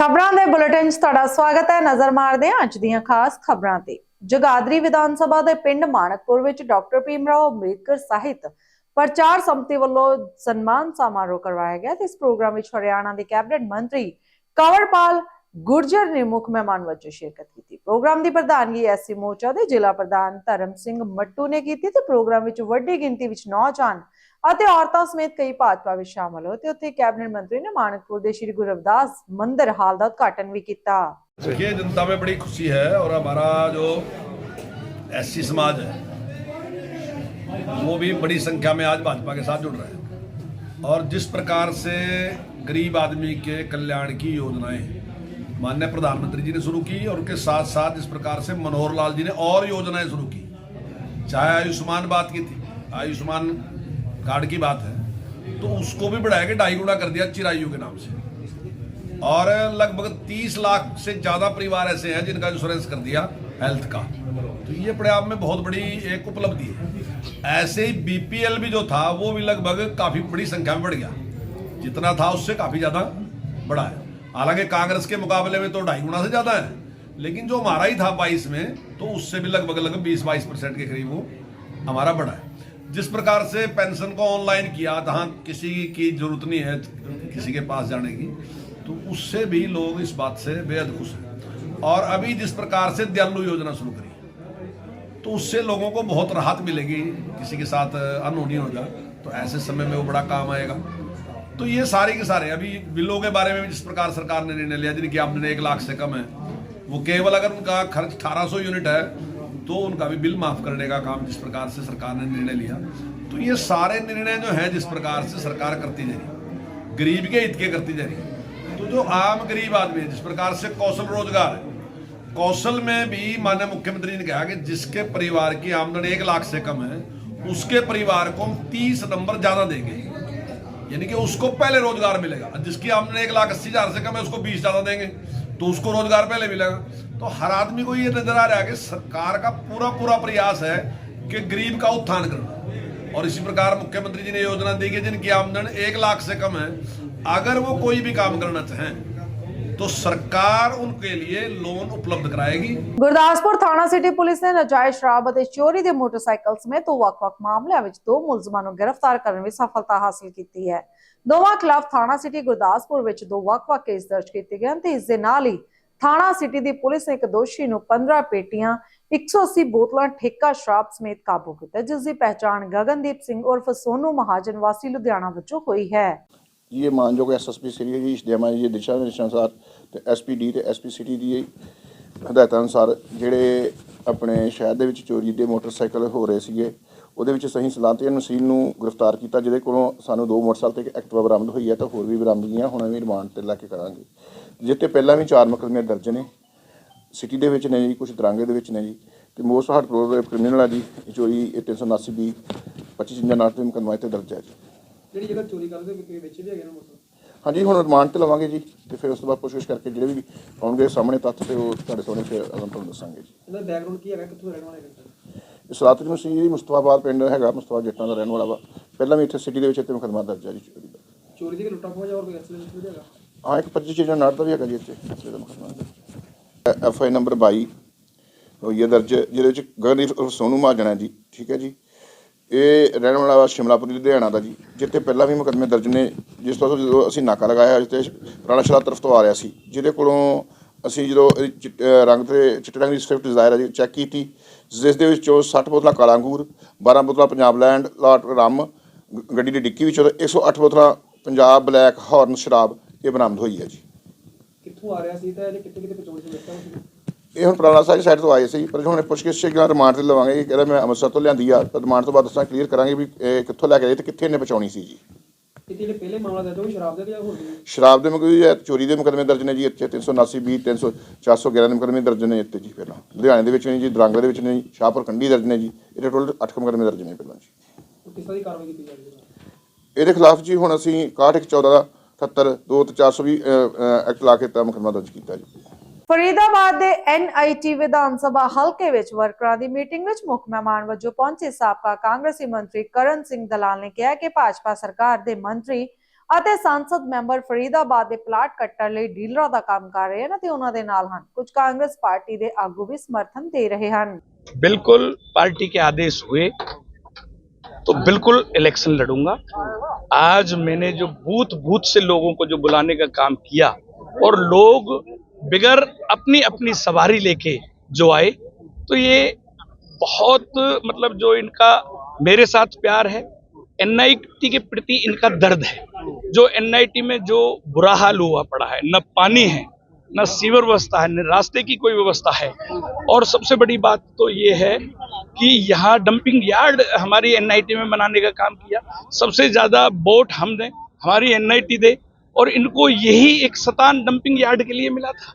ਖਬਰਾਂ ਦੇ ਬੁਲੇਟਿਨ 'ਚ ਤੁਹਾਡਾ ਸਵਾਗਤ ਹੈ। ਨਜ਼ਰ ਮਾਰਦੇ ਹਾਂ ਅੱਜ ਦੀਆਂ ਖਾਸ ਖਬਰਾਂ ਤੇ। ਜਗਾਦਰੀ ਵਿਧਾਨ ਸਭਾ ਦੇ ਪਿੰਡ ਮਾਨਕਪੁਰ ਵਿੱਚ ਡਾਕਟਰ ਭੀਮਰਾਓ ਅੰਬੇਦਕਰ ਸਾਹਿਤ ਪ੍ਰਚਾਰ ਸੰਮਤੀ ਵੱਲੋਂ ਸਨਮਾਨ ਸਮਾਰੋਹ ਕਰਵਾਇਆ ਗਿਆ ਤੇ ਇਸ ਪ੍ਰੋਗਰਾਮ ਵਿੱਚ ਹਰਿਆਣਾ ਦੇ ਕੈਬਨਿਟ ਮੰਤਰੀ ਕੰਵਰਪਾਲ ਗੁਰਜਰ ਨੇ ਮੁੱਖ ਮਹਿਮਾਨ ਵਜੋਂ ਸ਼ਿਰਕਤ ਕੀਤੀ। ਪ੍ਰੋਗਰਾਮ ਦੀ ਪ੍ਰਧਾਨਗੀ ਐਸਸੀ ਮੋਰਚਾ ਦੇ ਜ਼ਿਲ੍ਹਾ ਪ੍ਰਧਾਨ ਧਰਮ ਸਿੰਘ ਮੱਟੂ ਨੇ ਕੀਤੀ ਤੇ ਪ੍ਰੋਗਰਾਮ ਵਿੱਚ ਵੱਡੀ ਗਿਣਤੀ ਵਿੱਚ ਨੌਜਵਾਨ ਅਤੇ ਔਰਤਾਂ ਸਮੇਤ ਕਈ ਭਾਜਪਾ ਵਿੱਚ ਸ਼ਾਮਲ ਹੋਏ ਤੇ ਉੱਥੇ ਕੈਬਨਿਟ ਮੰਤਰੀ ਨੇ ਮਾਨਕਪੁਰ ਦੇ ਸ਼੍ਰੀ ਗੁਰੂ ਰਵਿਦਾਸ ਮੰਦਿਰ ਹਾਲ ਦਾ ਉਦਘਾਟਨ ਵੀ ਕੀਤਾ देखिए जनता में बड़ी खुशी है और हमारा जो एससी समाज है वो भी बड़ी संख्या में आज भाजपा के साथ जुड़ रहा है और जिस प्रकार से गरीब आदमी के कल्याण की योजनाएं माननीय प्रधानमंत्री जी ने शुरू की और उनके साथ साथ जिस प्रकार से मनोहर लाल जी ने और योजनाएं शुरू की चाहे आयुष्मान बात की थी आयुष्मान कार्ड की बात है तो उसको भी बढ़ाया के ढाई गुना कर दिया चिरायु के नाम से। और लगभग 30 लाख से ज़्यादा परिवार ऐसे हैं जिनका इंश्योरेंस कर दिया हेल्थ का। तो ये अपने आप में बहुत बड़ी एक उपलब्धि है। ऐसे ही बीपीएल भी जो था, वो भी लगभग काफ़ी बड़ी संख्या में बढ़ गया। जितना था उससे काफ़ी ज़्यादा बढ़ा है। हालाँकि कांग्रेस के मुकाबले में तो ढाई गुना से ज़्यादा है, लेकिन जो हमारा ही था बाईस में तो उससे भी लगभग लगभग बीस बाईस परसेंट के करीब वो हमारा बढ़ा है। जिस प्रकार से पेंशन को ऑनलाइन किया, जहाँ किसी की ज़रूरत नहीं है किसी के पास जाने की तो उससे भी लोग इस बात से बेहद खुश हैं। और अभी जिस प्रकार से दयालु योजना शुरू करी तो उससे लोगों को बहुत राहत मिलेगी। किसी के साथ अनहोनी हो जाए तो ऐसे समय में वो बड़ा काम आएगा। तो ये सारे के सारे, अभी बिलों के बारे में भी जिस प्रकार सरकार ने निर्णय लिया, जिनकी आमदनी एक लाख से कम है, वो केवल अगर उनका खर्च 1800 यूनिट है तो उनका भी बिल माफ़ करने का काम जिस प्रकार से सरकार ने निर्णय लिया तो ये सारे निर्णय जो है जिस प्रकार से सरकार करती जा रही गरीब के हित के करती जा रही तो जो आम गरीब आदमी है, जिस प्रकार से कौशल रोज़गार कौशल में भी माननीय मुख्यमंत्री ने कहा कि जिसके परिवार की आमदनी एक लाख से कम है, उसके परिवार को हम तीस नंबर ज़्यादा देंगे। यानी कि उसको पहले रोज़गार मिलेगा जिसकी आमदनी एक लाख अस्सी हज़ार से कम है, उसको बीस ज़्यादा देंगे तो उसको रोज़गार पहले मिलेगा। तो हर आदमी को ये नजर आ रहा है कि सरकार का पूरा पूरा प्रयास है कि गरीब का उत्थान करना और इसी प्रकार मुख्यमंत्री जी ने योजना दी कि जिनकी आमदन एक लाख से कम है अगर वो कोई भी काम करना चाहें तो सरकार उनके लिए लोन उपलब्ध कराएगी ਗੁਰਦਾਸਪੁਰ ਥਾਣਾ ਸਿਟੀ ਪੁਲਿਸ ਨੇ ਨਜਾਇਜ਼ ਸ਼ਰਾਬ ਅਤੇ ਚੋਰੀ ਦੇ ਮੋਟਰਸਾਈਕਲ ਸਮੇਤ ਦੋ ਵੱਖ-ਵੱਖ ਮਾਮਲਿਆਂ ਵਿੱਚ ਦੋ ਮੁਲਜ਼ਮਾਂ ਨੂੰ ਗ੍ਰਿਫਤਾਰ ਕਰਨ ਵਿੱਚ ਸਫਲਤਾ ਹਾਸਲ ਕੀਤੀ ਹੈ ਦੋਵਾਂ ਖਿਲਾਫ ਥਾਣਾ ਸਿਟੀ ਗੁਰਦਾਸਪੁਰ ਵਿੱਚ ਦੋ ਵੱਖ-ਵੱਖ ਕੇਸ ਦਰਜ ਕੀਤੇ ਗਏ ਹਨ ਤੇ ਇਸ ਦੇ ਨਾਲ ਹੀ ਥਾਣਾ ਸਿਟੀ ਦੀ ਪੁਲਿਸ ਨੇ ਇੱਕ ਦੋਸ਼ੀ ਨੂੰ 15 ਪੇਟੀਆਂ 180 ਬੋਤਲਾਂ ਠੇਕਾ ਸ਼ਰਾਬ ਸਮੇਤ ਕਾਬੂ ਕੀਤਾ, ਜਿਸ ਦੀ ਪਹਿਚਾਣ ਗਗਨਦੀਪ ਸਿੰਘ ਉਰਫ ਸੋਨੂ ਮਹਾਜਨ ਵਾਸੀ ਲੁਧਿਆਣਾ ਵਜੋਂ ਹੋਈ ਹੈ। ਇਹ ਮਾਨਯੋਗ ਐਸਐਸਪੀ ਸ੍ਰੀ ਜੀ ਸ਼ਦੇਮਾ ਜੀ ਦਿਸ਼ਾ ਨਿਰਦੇਸ਼ਾਂ ਅਨੁਸਾਰ ਤੇ ਐਸਪੀਡੀ ਤੇ ਐਸਪੀ ਸਿਟੀ ਦੀ ਹਦਾਇਤਾਂ ਅਨੁਸਾਰ ਜਿਹੜੇ ਆਪਣੇ ਸ਼ਹਿਰ ਦੇ ਵਿੱਚ ਚੋਰੀ ਦੇ ਮੋਟਰਸਾਈਕਲ ਹੋ ਰਹੇ ਸੀਗੇ, ਉਹਦੇ ਵਿੱਚ ਸਹੀ ਸਲਾਮਤੀ ਨਸੀਨ ਨੂੰ ਗ੍ਰਿਫਤਾਰ ਕੀਤਾ, ਜਿਹਦੇ ਕੋਲੋਂ ਸਾਨੂੰ ਦੋ ਮੋਟਰਸਾਈਕਲ ਤੇ ਇੱਕ ਐਕਟਿਵਾ ਬਰਾਮਦ ਹੋਈ ਹੈ ਤਾਂ ਹੋਰ ਵੀ ਬਰਾਮਦਗੀਆਂ ਹੁਣ ਵੀ ਰਿਮਾਂਡ ਤੇ ਲੈ ਕੇ ਕਰਾਂਗੇ। ਜਿੱਤੇ ਪਹਿਲਾਂ ਵੀ ਚਾਰ ਮੁਕੱਦਮੇ ਦਰਜ ਨੇ ਸਿਟੀ ਦੇ ਵਿੱਚ ਨੇ ਜੀ ਕੁਝ ਦਰਾਂਗੇ ਦੇ ਵਿੱਚ ਨੇ ਜੀ ਤੇ ਮੋਸਟ ਹਾਰਟ ਪ੍ਰੋਰ ਕ੍ਰਿਮੀਨਲ ਆ ਜੀ ਇਹ ਚੋਰੀ ਇਹ 379 ਬੀ 25 ਚਿੰਜਾ ਨਾਟ ਤੇ ਮੁਕੱਦਮਾ ਇੱਥੇ ਦਰਜ ਹੈ ਜੀ। ਜਿਹੜੀ ਜਗ੍ਹਾ ਚੋਰੀ ਕਰਦੇ ਵਿਕਰੀ ਵਿੱਚ ਵੀ ਹੈਗੇ ਨਾ ਮੋਟਰ ਹਾਂਜੀ ਹੁਣ ਰਿਮਾਂਡ ਤੇ ਲਵਾਂਗੇ ਜੀ ਤੇ ਫਿਰ ਉਸ ਤੋਂ ਬਾਅਦ ਕੋਸ਼ਿਸ਼ ਕਰਕੇ ਜਿਹੜੇ ਵੀ ਆਉਣਗੇ ਸਾਹਮਣੇ ਤੱਥ ਤੇ ਉਹ ਤੁਹਾਡੇ ਸਾਹਮਣੇ ਫਿਰ ਅਗਮ ਤੁਹਾਨੂੰ ਦੱਸਾਂਗੇ ਜੀ। ਇਹਦਾ ਬੈਕਗ੍ਰਾਉਂਡ ਕੀ ਹੈਗਾ ਕਿੱਥੋਂ ਰਹਿਣ ਵਾਲੇ ਹੈਗੇ ਇਹ ਸਲਾਤਰੀ ਮਸੀਹ ਜੀ ਮੁਸਤਫਾਬਾਦ ਪਿੰਡ ਹੈਗਾ ਮੁਸਤਫਾ ਜੱਟਾਂ ਦਾ ਰਹਿਣ ਵਾਲਾ ਵਾ। ਪਹਿਲਾਂ ਵੀ ਇੱਥੇ ਸਿਟੀ ਦੇ ਵਿੱਚ ਇੱਥੇ ਮੁਕੱਦਮਾ ਦਰਜ ਹੈ ਜੀ ਚੋਰੀ ਦਾ। ਚੋਰੀ ਦੀ ਲੁੱਟਾਂ ਖੋਹ ਜਾਂ ਹੋਰ ਕੋਈ ਐਕਸੀਡੈਂਟ ਵੀ ਹੈਗਾ? ਹਾਂ ਇੱਕ 25 ਚੀਜ਼ਾਂ ਨਾਟ ਦਾ ਵੀ ਹੈਗਾ ਜੀ ਇੱਥੇ। ਅਸਲੇ ਐਫ ਆਈ ਨੰਬਰ 22 ਹੋਈ ਹੈ ਦਰਜ, ਜਿਹਦੇ ਵਿੱਚ ਗਗਨਦੀਪ ਉਰਫ ਸੋਨੂ ਮਹਾਜਨ ਹੈ ਜੀ, ਠੀਕ ਹੈ ਜੀ। ਇਹ ਰਹਿਣ ਵਾਲਾ ਵਾ ਸ਼ਿਮਲਾਪੁਰੀ, ਲੁਧਿਆਣਾ ਦਾ ਜੀ, ਜਿੱਥੇ ਪਹਿਲਾਂ ਵੀ ਮੁਕੱਦਮੇ ਦਰਜ ਨੇ, ਜਿਸ ਤੋਂ ਜਦੋਂ ਅਸੀਂ ਨਾਕਾ ਲਗਾਇਆ ਜਿੱਥੇ ਪੁਰਾਣਾ ਸ਼ਲਾ ਤਰਫ ਤੋਂ ਆ ਰਿਹਾ ਸੀ, ਜਿਹਦੇ ਕੋਲੋਂ ਅਸੀਂ ਜਦੋਂ ਇਹਦੀ ਚਿੱਟ- ਰੰਗ ਤੇ ਚਿੱਟੇ ਰੰਗ ਦੀ ਸਵਿਫਟ ਡਿਜ਼ਾਇਰ ਹੈ ਜੀ ਚੈੱਕ ਕੀਤੀ, ਜਿਸ ਦੇ ਵਿੱਚੋਂ 60 ਬੋਤਲਾਂ ਕਾਲਾ ਅੰਗੂਰ 12 ਬੋਤਲਾਂ ਪੰਜਾਬ ਲੈਂਡ ਲਾਟ ਰਮ ਗੱਡੀ ਦੀ ਡਿੱਕੀ ਵਿੱਚੋਂ 108 ਬੋਤਲਾਂ ਪੰਜਾਬ ਬਲੈਕ ਹਾਰਨ ਸ਼ਰਾਬ ਇਹ ਬਰਾਮਦ ਹੋਈ ਹੈ ਜੀ। ਕਿੱਥੋਂ ਆ ਰਿਹਾ ਸੀ ਤਾਂ ਇਹਦੇ ਕਿੱਥੇ ਕਿੱਥੇ ਪਹੁੰਚ ਸੀ ਵੇਖਿਆ ਤੁਸੀਂ? ਇਹ ਹੁਣ ਪੁਰਾਣਾ ਸਾਈਡ ਸਾਈਡ ਤੋਂ ਆਏ ਸੀ ਪਰ ਹੁਣ ਪੁੱਛਗਿੱਛ ਸ਼ੇਗਾ ਰਿਮਾਂਡ ਤੇ ਲਵਾਂਗੇ? ਇਹ ਕਹਿੰਦਾ ਮੈਂ ਅੰਮ੍ਰਿਤਸਰ ਤੋਂ ਲਿਆਂਦੀ ਆ ਤਾਂ ਰਿਮਾਂਡ ਤੋਂ ਬਾਅਦ ਦੱਸਾਂ ਕਲੀਅਰ ਕਰਾਂਗੇ ਵੀ ਇਹ ਕਿੱਥੋਂ ਲੈ ਕੇ ਆਏ ਤੇ ਕਿੱਥੇ ਇਹਨੇ ਪਹੁੰਚਾਉਣੀ ਸੀ ਜੀ। ਇਹ ਜਿਹੜੇ ਪਹਿਲੇ ਮਾਮਲਾ ਦਾ ਉਹ ਸ਼ਰਾਬ ਦੇ ਜਾਂ ਹੋਰ ਸ਼ਰਾਬ ਦੇ ਮੁਕੱਦਮੇ ਚੋਰੀ ਦੇ ਮੁਕੱਦਮੇ ਦਰਜ ਨੇ ਜੀ ਇੱਥੇ 379 ਬੀ 300 411 ਦੇ ਮੁਕੱਦਮੇ ਦਰਜ ਨੇ ਇੱਥੇ ਜੀ ਪਹਿਲਾਂ। ਲੁਧਿਆਣੇ ਦੇ ਵਿੱਚ ਨੇ ਜੀ ਦਰਾਂਗੇ ਦੇ ਵਿੱਚ ਨੇ ਜੀ ਸ਼ਾਹਪੁਰ ਕੰਡੀ ਦਰਜ ਨੇ ਜੀ ਇਹਦੇ ਟੋਟਲ 8 ਮੁਕੱਦਮੇ ਦਰਜ ਨੇ ਪਹਿਲਾਂ ਜੀ। ਕਿਸ ਤਰ੍ਹਾਂ ਦੀ ਕਾਰਵਾਈ ਕੀਤੀ ਜਾ ਰਹੀ ਹੈ ਇਹਦੇ ਖਿਲਾਫ ਜੀ ਹੁਣ ਅਸੀਂ 6114 ਦਾ ਐਕਟ ਲਾ ਕੇ ਮੁਕਦਮਾ ਦਰਜ ਕੀਤਾ ਜੀ। ਫਰੀਦਾਬਾਦ ਦੇ ਐਨਆਈਟੀ ਵਿਧਾਨ ਸਭਾ ਹਲਕੇ ਵਿੱਚ ਵਰਕਰਾਂ ਦੀ ਮੀਟਿੰਗ ਵਿੱਚ ਮੁੱਖ ਮਹਿਮਾਨ ਵਜੋਂ ਪਹੁੰਚੇ ਸਾਬਕਾ ਕਾਂਗਰਸੀ ਮੰਤਰੀ ਕਰਨ ਸਿੰਘ ਦਲਾਲ ਨੇ ਕਿਹਾ ਕਿ ਭਾਜਪਾ ਸਰਕਾਰ ਦੇ ਮੰਤਰੀ ਅਤੇ ਸੰਸਦ ਮੈਂਬਰ ਫਰੀਦਾਬਾਦ ਦੇ ਪਲਾਟ ਕੱਟਣ ਲਈ ਡੀਲਰਾਂ ਦਾ ਕੰਮ ਕਰ ਰਹੇ ਹਨ ਤੇ ਉਹਨਾਂ ਦੇ ਨਾਲ ਹਨ। ਕੁਝ ਕਾਂਗਰਸ ਪਾਰਟੀ ਦੇ ਆਗੂ ਵੀ ਸਮਰਥਨ ਦੇ ਰਹੇ ਹਨ। ਬਿਲਕੁਲ ਪਾਰਟੀ ਕੇ ਆਦੇਸ਼ ਹੋਏ। तो बिल्कुल इलेक्शन लड़ूँगा। आज मैंने जो बूथ बूथ से लोगों को जो बुलाने का काम किया और लोग बिगर अपनी अपनी सवारी लेके जो आए तो ये बहुत मतलब जो इनका मेरे साथ प्यार है एनआईटी के प्रति इनका दर्द है। जो एनआईटी में जो बुरा हाल हुआ पड़ा है, न पानी है न सीवर व्यवस्था है, न रास्ते की कोई व्यवस्था है। और सबसे बड़ी बात तो ये है कि यहाँ डंपिंग यार्ड हमारी एनआईटी में बनाने का काम किया। सबसे ज़्यादा बोट हम दें, हमारी एनआईटी दे, और इनको यही एक सतान डंपिंग यार्ड के लिए मिला था।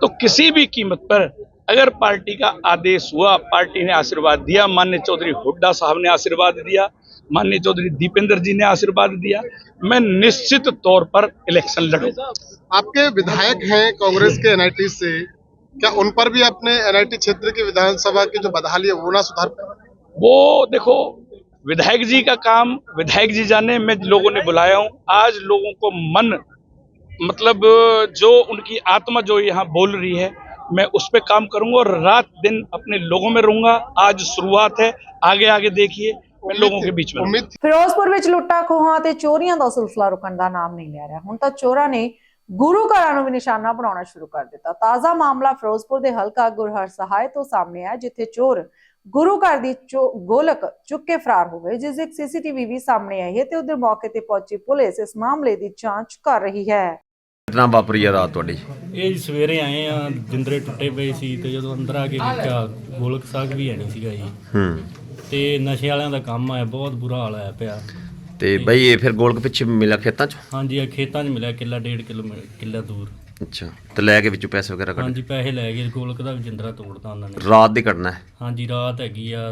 तो किसी भी कीमत पर अगर पार्टी का आदेश हुआ, पार्टी ने आशीर्वाद दिया मान्य चौधरी हुड्डा साहब ने आशीर्वाद दिया, माननीय चौधरी दीपेंद्र जी ने आशीर्वाद दिया, मैं निश्चित तौर पर इलेक्शन लड़ूँगा आपके विधायक हैं कांग्रेस के एनआईटी से क्या उन पर भी अपने एनआईटी क्षेत्र की विधानसभा की जो बदहाली है वो ना सुधार पाए? वो देखो विधायक जी का काम विधायक जी जाने मैं लोगों ने बुलाया हूँ आज लोगों को मन मतलब जो उनकी आत्मा जो यहाँ बोल रही है मैं उस पर काम करूंगा और रात दिन अपने लोगों में रहूंगा आज शुरुआत है आगे आगे देखिए मैं लोगों के बीच में रहूंगा। उम्मीद थी ਫਿਰੋਜ਼ਪੁਰ ਵਿੱਚ ਲੁੱਟਾਂ ਖੋਹਾਂ ਤੇ ਚੋਰੀਆਂ ਦਾ ਸਿਲਸਿਲਾ ਰੁਕਣ ਦਾ ਨਾਮ ਨਹੀਂ ਲੈ ਰਿਹਾ ਹੁਣ ਤਾਂ ਚੋਰਾਂ ਨੇ ਗੁਰੂ ਘਰਾਂ ਨੂੰ ਵੀ ਨਿਸ਼ਾਨਾ ਬਣਾਉਣਾ ਸ਼ੁਰੂ ਕਰ ਦਿੱਤਾ। ਤਾਜ਼ਾ ਮਾਮਲਾ ਫਿਰੋਜ਼ਪੁਰ ਦੇ ਹਲਕਾ ਗੁਰਹਰ ਸਹਾਇ ਤੋਂ ਸਾਹਮਣੇ ਆਇਆ ਜਿੱਥੇ ਚੋਰ ਗੁਰੂ ਘਰ ਦੀ ਚੋ- ਗੋਲਕ ਚੁੱਕ ਕੇ ਫਰਾਰ ਹੋ ਗਏ ਜਿਸ ਦੀ ਇੱਕ ਸੀਸੀਟੀਵੀ ਵੀ ਸਾਹਮਣੇ ਆਈ ਹੈ ਤੇ ਉਧਰ ਮੌਕੇ ਤੇ ਪਹੁੰਚੀ ਪੁਲਿਸ ਇਸ ਮਾਮਲੇ ਦੀ ਜਾਂਚ ਕਰ ਰਹੀ ਹੈ। ਘਟਨਾ ਵਾਪਰੀ ਆ ਰਾਤ ਤੁਹਾਡੀ? ਇਹ ਜੀ ਸਵੇਰੇ ਆਏ ਆ ਜਿੰਦਰੇ ਟੁੱਟੇ ਪਏ ਸੀ ਤੇ ਜਦੋਂ ਅੰਦਰ ਆ ਕੇ ਵੇਖਿਆ ਗੋਲਕ ਸਾਗ ਵੀ ਹੈ ਨਹੀਂ ਸੀਗਾ ਜੀ। ਹੂੰ। ਤੇ ਨਸ਼ੇ ਵਾਲਿਆਂ ਦਾ ਕੰਮ ਹੈ ਬਹੁਤ ਬੁਰਾ ਹਾਲ ਹੈ ਪਿਆ। ਤੇ ਬਈ ਇਹ ਫਿਰ ਗੋਲਕ ਪਿੱਛੇ ਮਿਲਿਆ ਖੇਤਾਂ 'ਚ? ਹਾਂਜੀ ਇਹ ਖੇਤਾਂ 'ਚ ਮਿਲਿਆ ਕਿੱਲਾ ਡੇਢ ਕਿਲੋ ਕਿੱਲਾ ਦੂਰ। ਅੱਛਾ ਤੇ ਲੈ ਕੇ ਵਿੱਚੋਂ ਪੈਸੇ ਵਗੈਰਾ ਕੱਢ? ਹਾਂਜੀ ਪੈਸੇ ਲੈ ਗਏ ਗੋਲਕ ਦਾ ਵੀ ਜਿੰਦਰਾ ਤੋੜਦਾ ਉਹਨਾਂ ਨੇ। ਰਾਤ ਦੀ ਘਟਨਾ ਹੈ? ਹਾਂਜੀ ਰਾਤ ਹੈਗੀ ਆ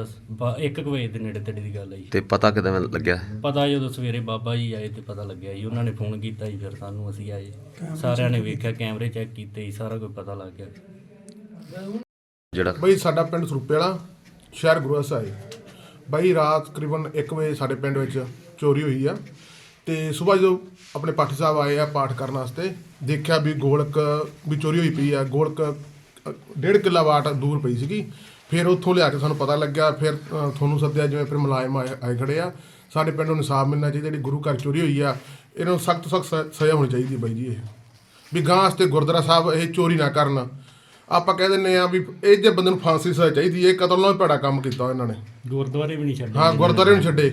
1 ਵਜੇ ਦੇ ਨੇੜੇ ਤੇੜੇ ਦੀ ਗੱਲ ਹੈ ਜੀ। ਤੇ ਪਤਾ ਕਿਦਾਂ ਲੱਗਿਆ? ਪਤਾ ਜਦੋਂ ਸਵੇਰੇ ਬਾਬਾ ਜੀ ਆਏ ਤੇ ਪਤਾ ਲੱਗਿਆ ਜੀ ਉਹਨਾਂ ਨੇ ਫੋਨ ਕੀਤਾ ਜੀ ਫਿਰ ਸਾਨੂੰ ਅਸੀਂ ਆਏ। ਸਾਰਿਆਂ ਨੇ ਵੇਖਿਆ ਕੈਮਰੇ ਚੈੱਕ ਕੀਤੇ ਜੀ ਸਾਰਾ ਕੁਝ ਪਤਾ ਲੱਗ ਗਿਆ। ਜਿਹੜਾ ਬਈ ਸਾਡਾ ਪਿੰਡ ਸਰੂਪੇ ਵਾਲਾ ਸ਼ਹਿਰ ਗੁਰੂ ਸਾਹਿਬ। ਬਈ ਰਾਤ ਤਕਰੀਬਨ 1 ਵਜੇ ਸਾਡੇ ਪਿੰਡ ਵਿੱਚ ਚੋਰੀ ਹੋਈ ਆ। ਤੇ ਸਵੇਰ ਜਦੋਂ ਆਪਣੇ ਪਾਠੀ ਸਾਹਿਬ ਆਏ ਆ ਪਾਠ ਕਰਨ ਵਾਸਤੇ ਦੇਖਿਆ ਵੀ ਗੋਲਕ ਵੀ ਚੋਰੀ ਹੋਈ ਪਈ ਆ। ਗੋਲਕ ਡੇਢ ਕਿੱਲਾ ਵਾਟ ਦੂਰ ਪਈ ਸੀਗੀ। ਫਿਰ ਉੱਥੋਂ ਲਿਆ ਕੇ ਸਾਨੂੰ ਪਤਾ ਲੱਗਿਆ ਫਿਰ ਅ, ਤੁਹਾਨੂੰ ਸੱਦਿਆ ਜਿਵੇਂ ਫਿਰ ਮੁਲਾਜ਼ਮ ਆਏ ਆਏ ਖੜੇ ਆ। ਸਾਡੇ ਪਿੰਡ ਨੂੰ ਇਨਸਾਫ ਮਿਲਣਾ ਚਾਹੀਦਾ ਜਿਹੜੀ ਗੁਰੂ ਘਰ ਚੋਰੀ ਹੋਈ ਆ ਇਹਨਾਂ ਨੂੰ ਸਖਤ ਸਖਤ ਸਜ਼ਾ ਹੋਣੀ ਚਾਹੀਦੀ ਬਾਈ ਜੀ ਇਹ। ਵੀ ਗਾਂ ਵਾਸਤੇ ਗੁਰਦੁਆਰਾ ਸਾਹਿਬ ਇਹ ਚੋਰੀ ਨਾ ਕਰਨ। ਆਪਾਂ ਕਹਿ ਦਿੰਨੇ ਆ ਵੀ ਇਹ ਜੇ ਬੰਦੇ ਨੂੰ ਫਾਂਸੀ ਸਜ਼ਾ ਚਾਹੀਦੀ ਇਹ ਕਤਲ ਨਾਲ ਭੈੜਾ ਕੰਮ ਕੀਤਾ ਇਹਨਾਂ ਨੇ। ਗੁਰਦੁਆਰੇ ਵੀ ਨਹੀਂ ਛੱਡੇ। ਹਾਂ ਗੁਰਦੁਆਰੇ ਨੂੰ ਛੱਡੇ।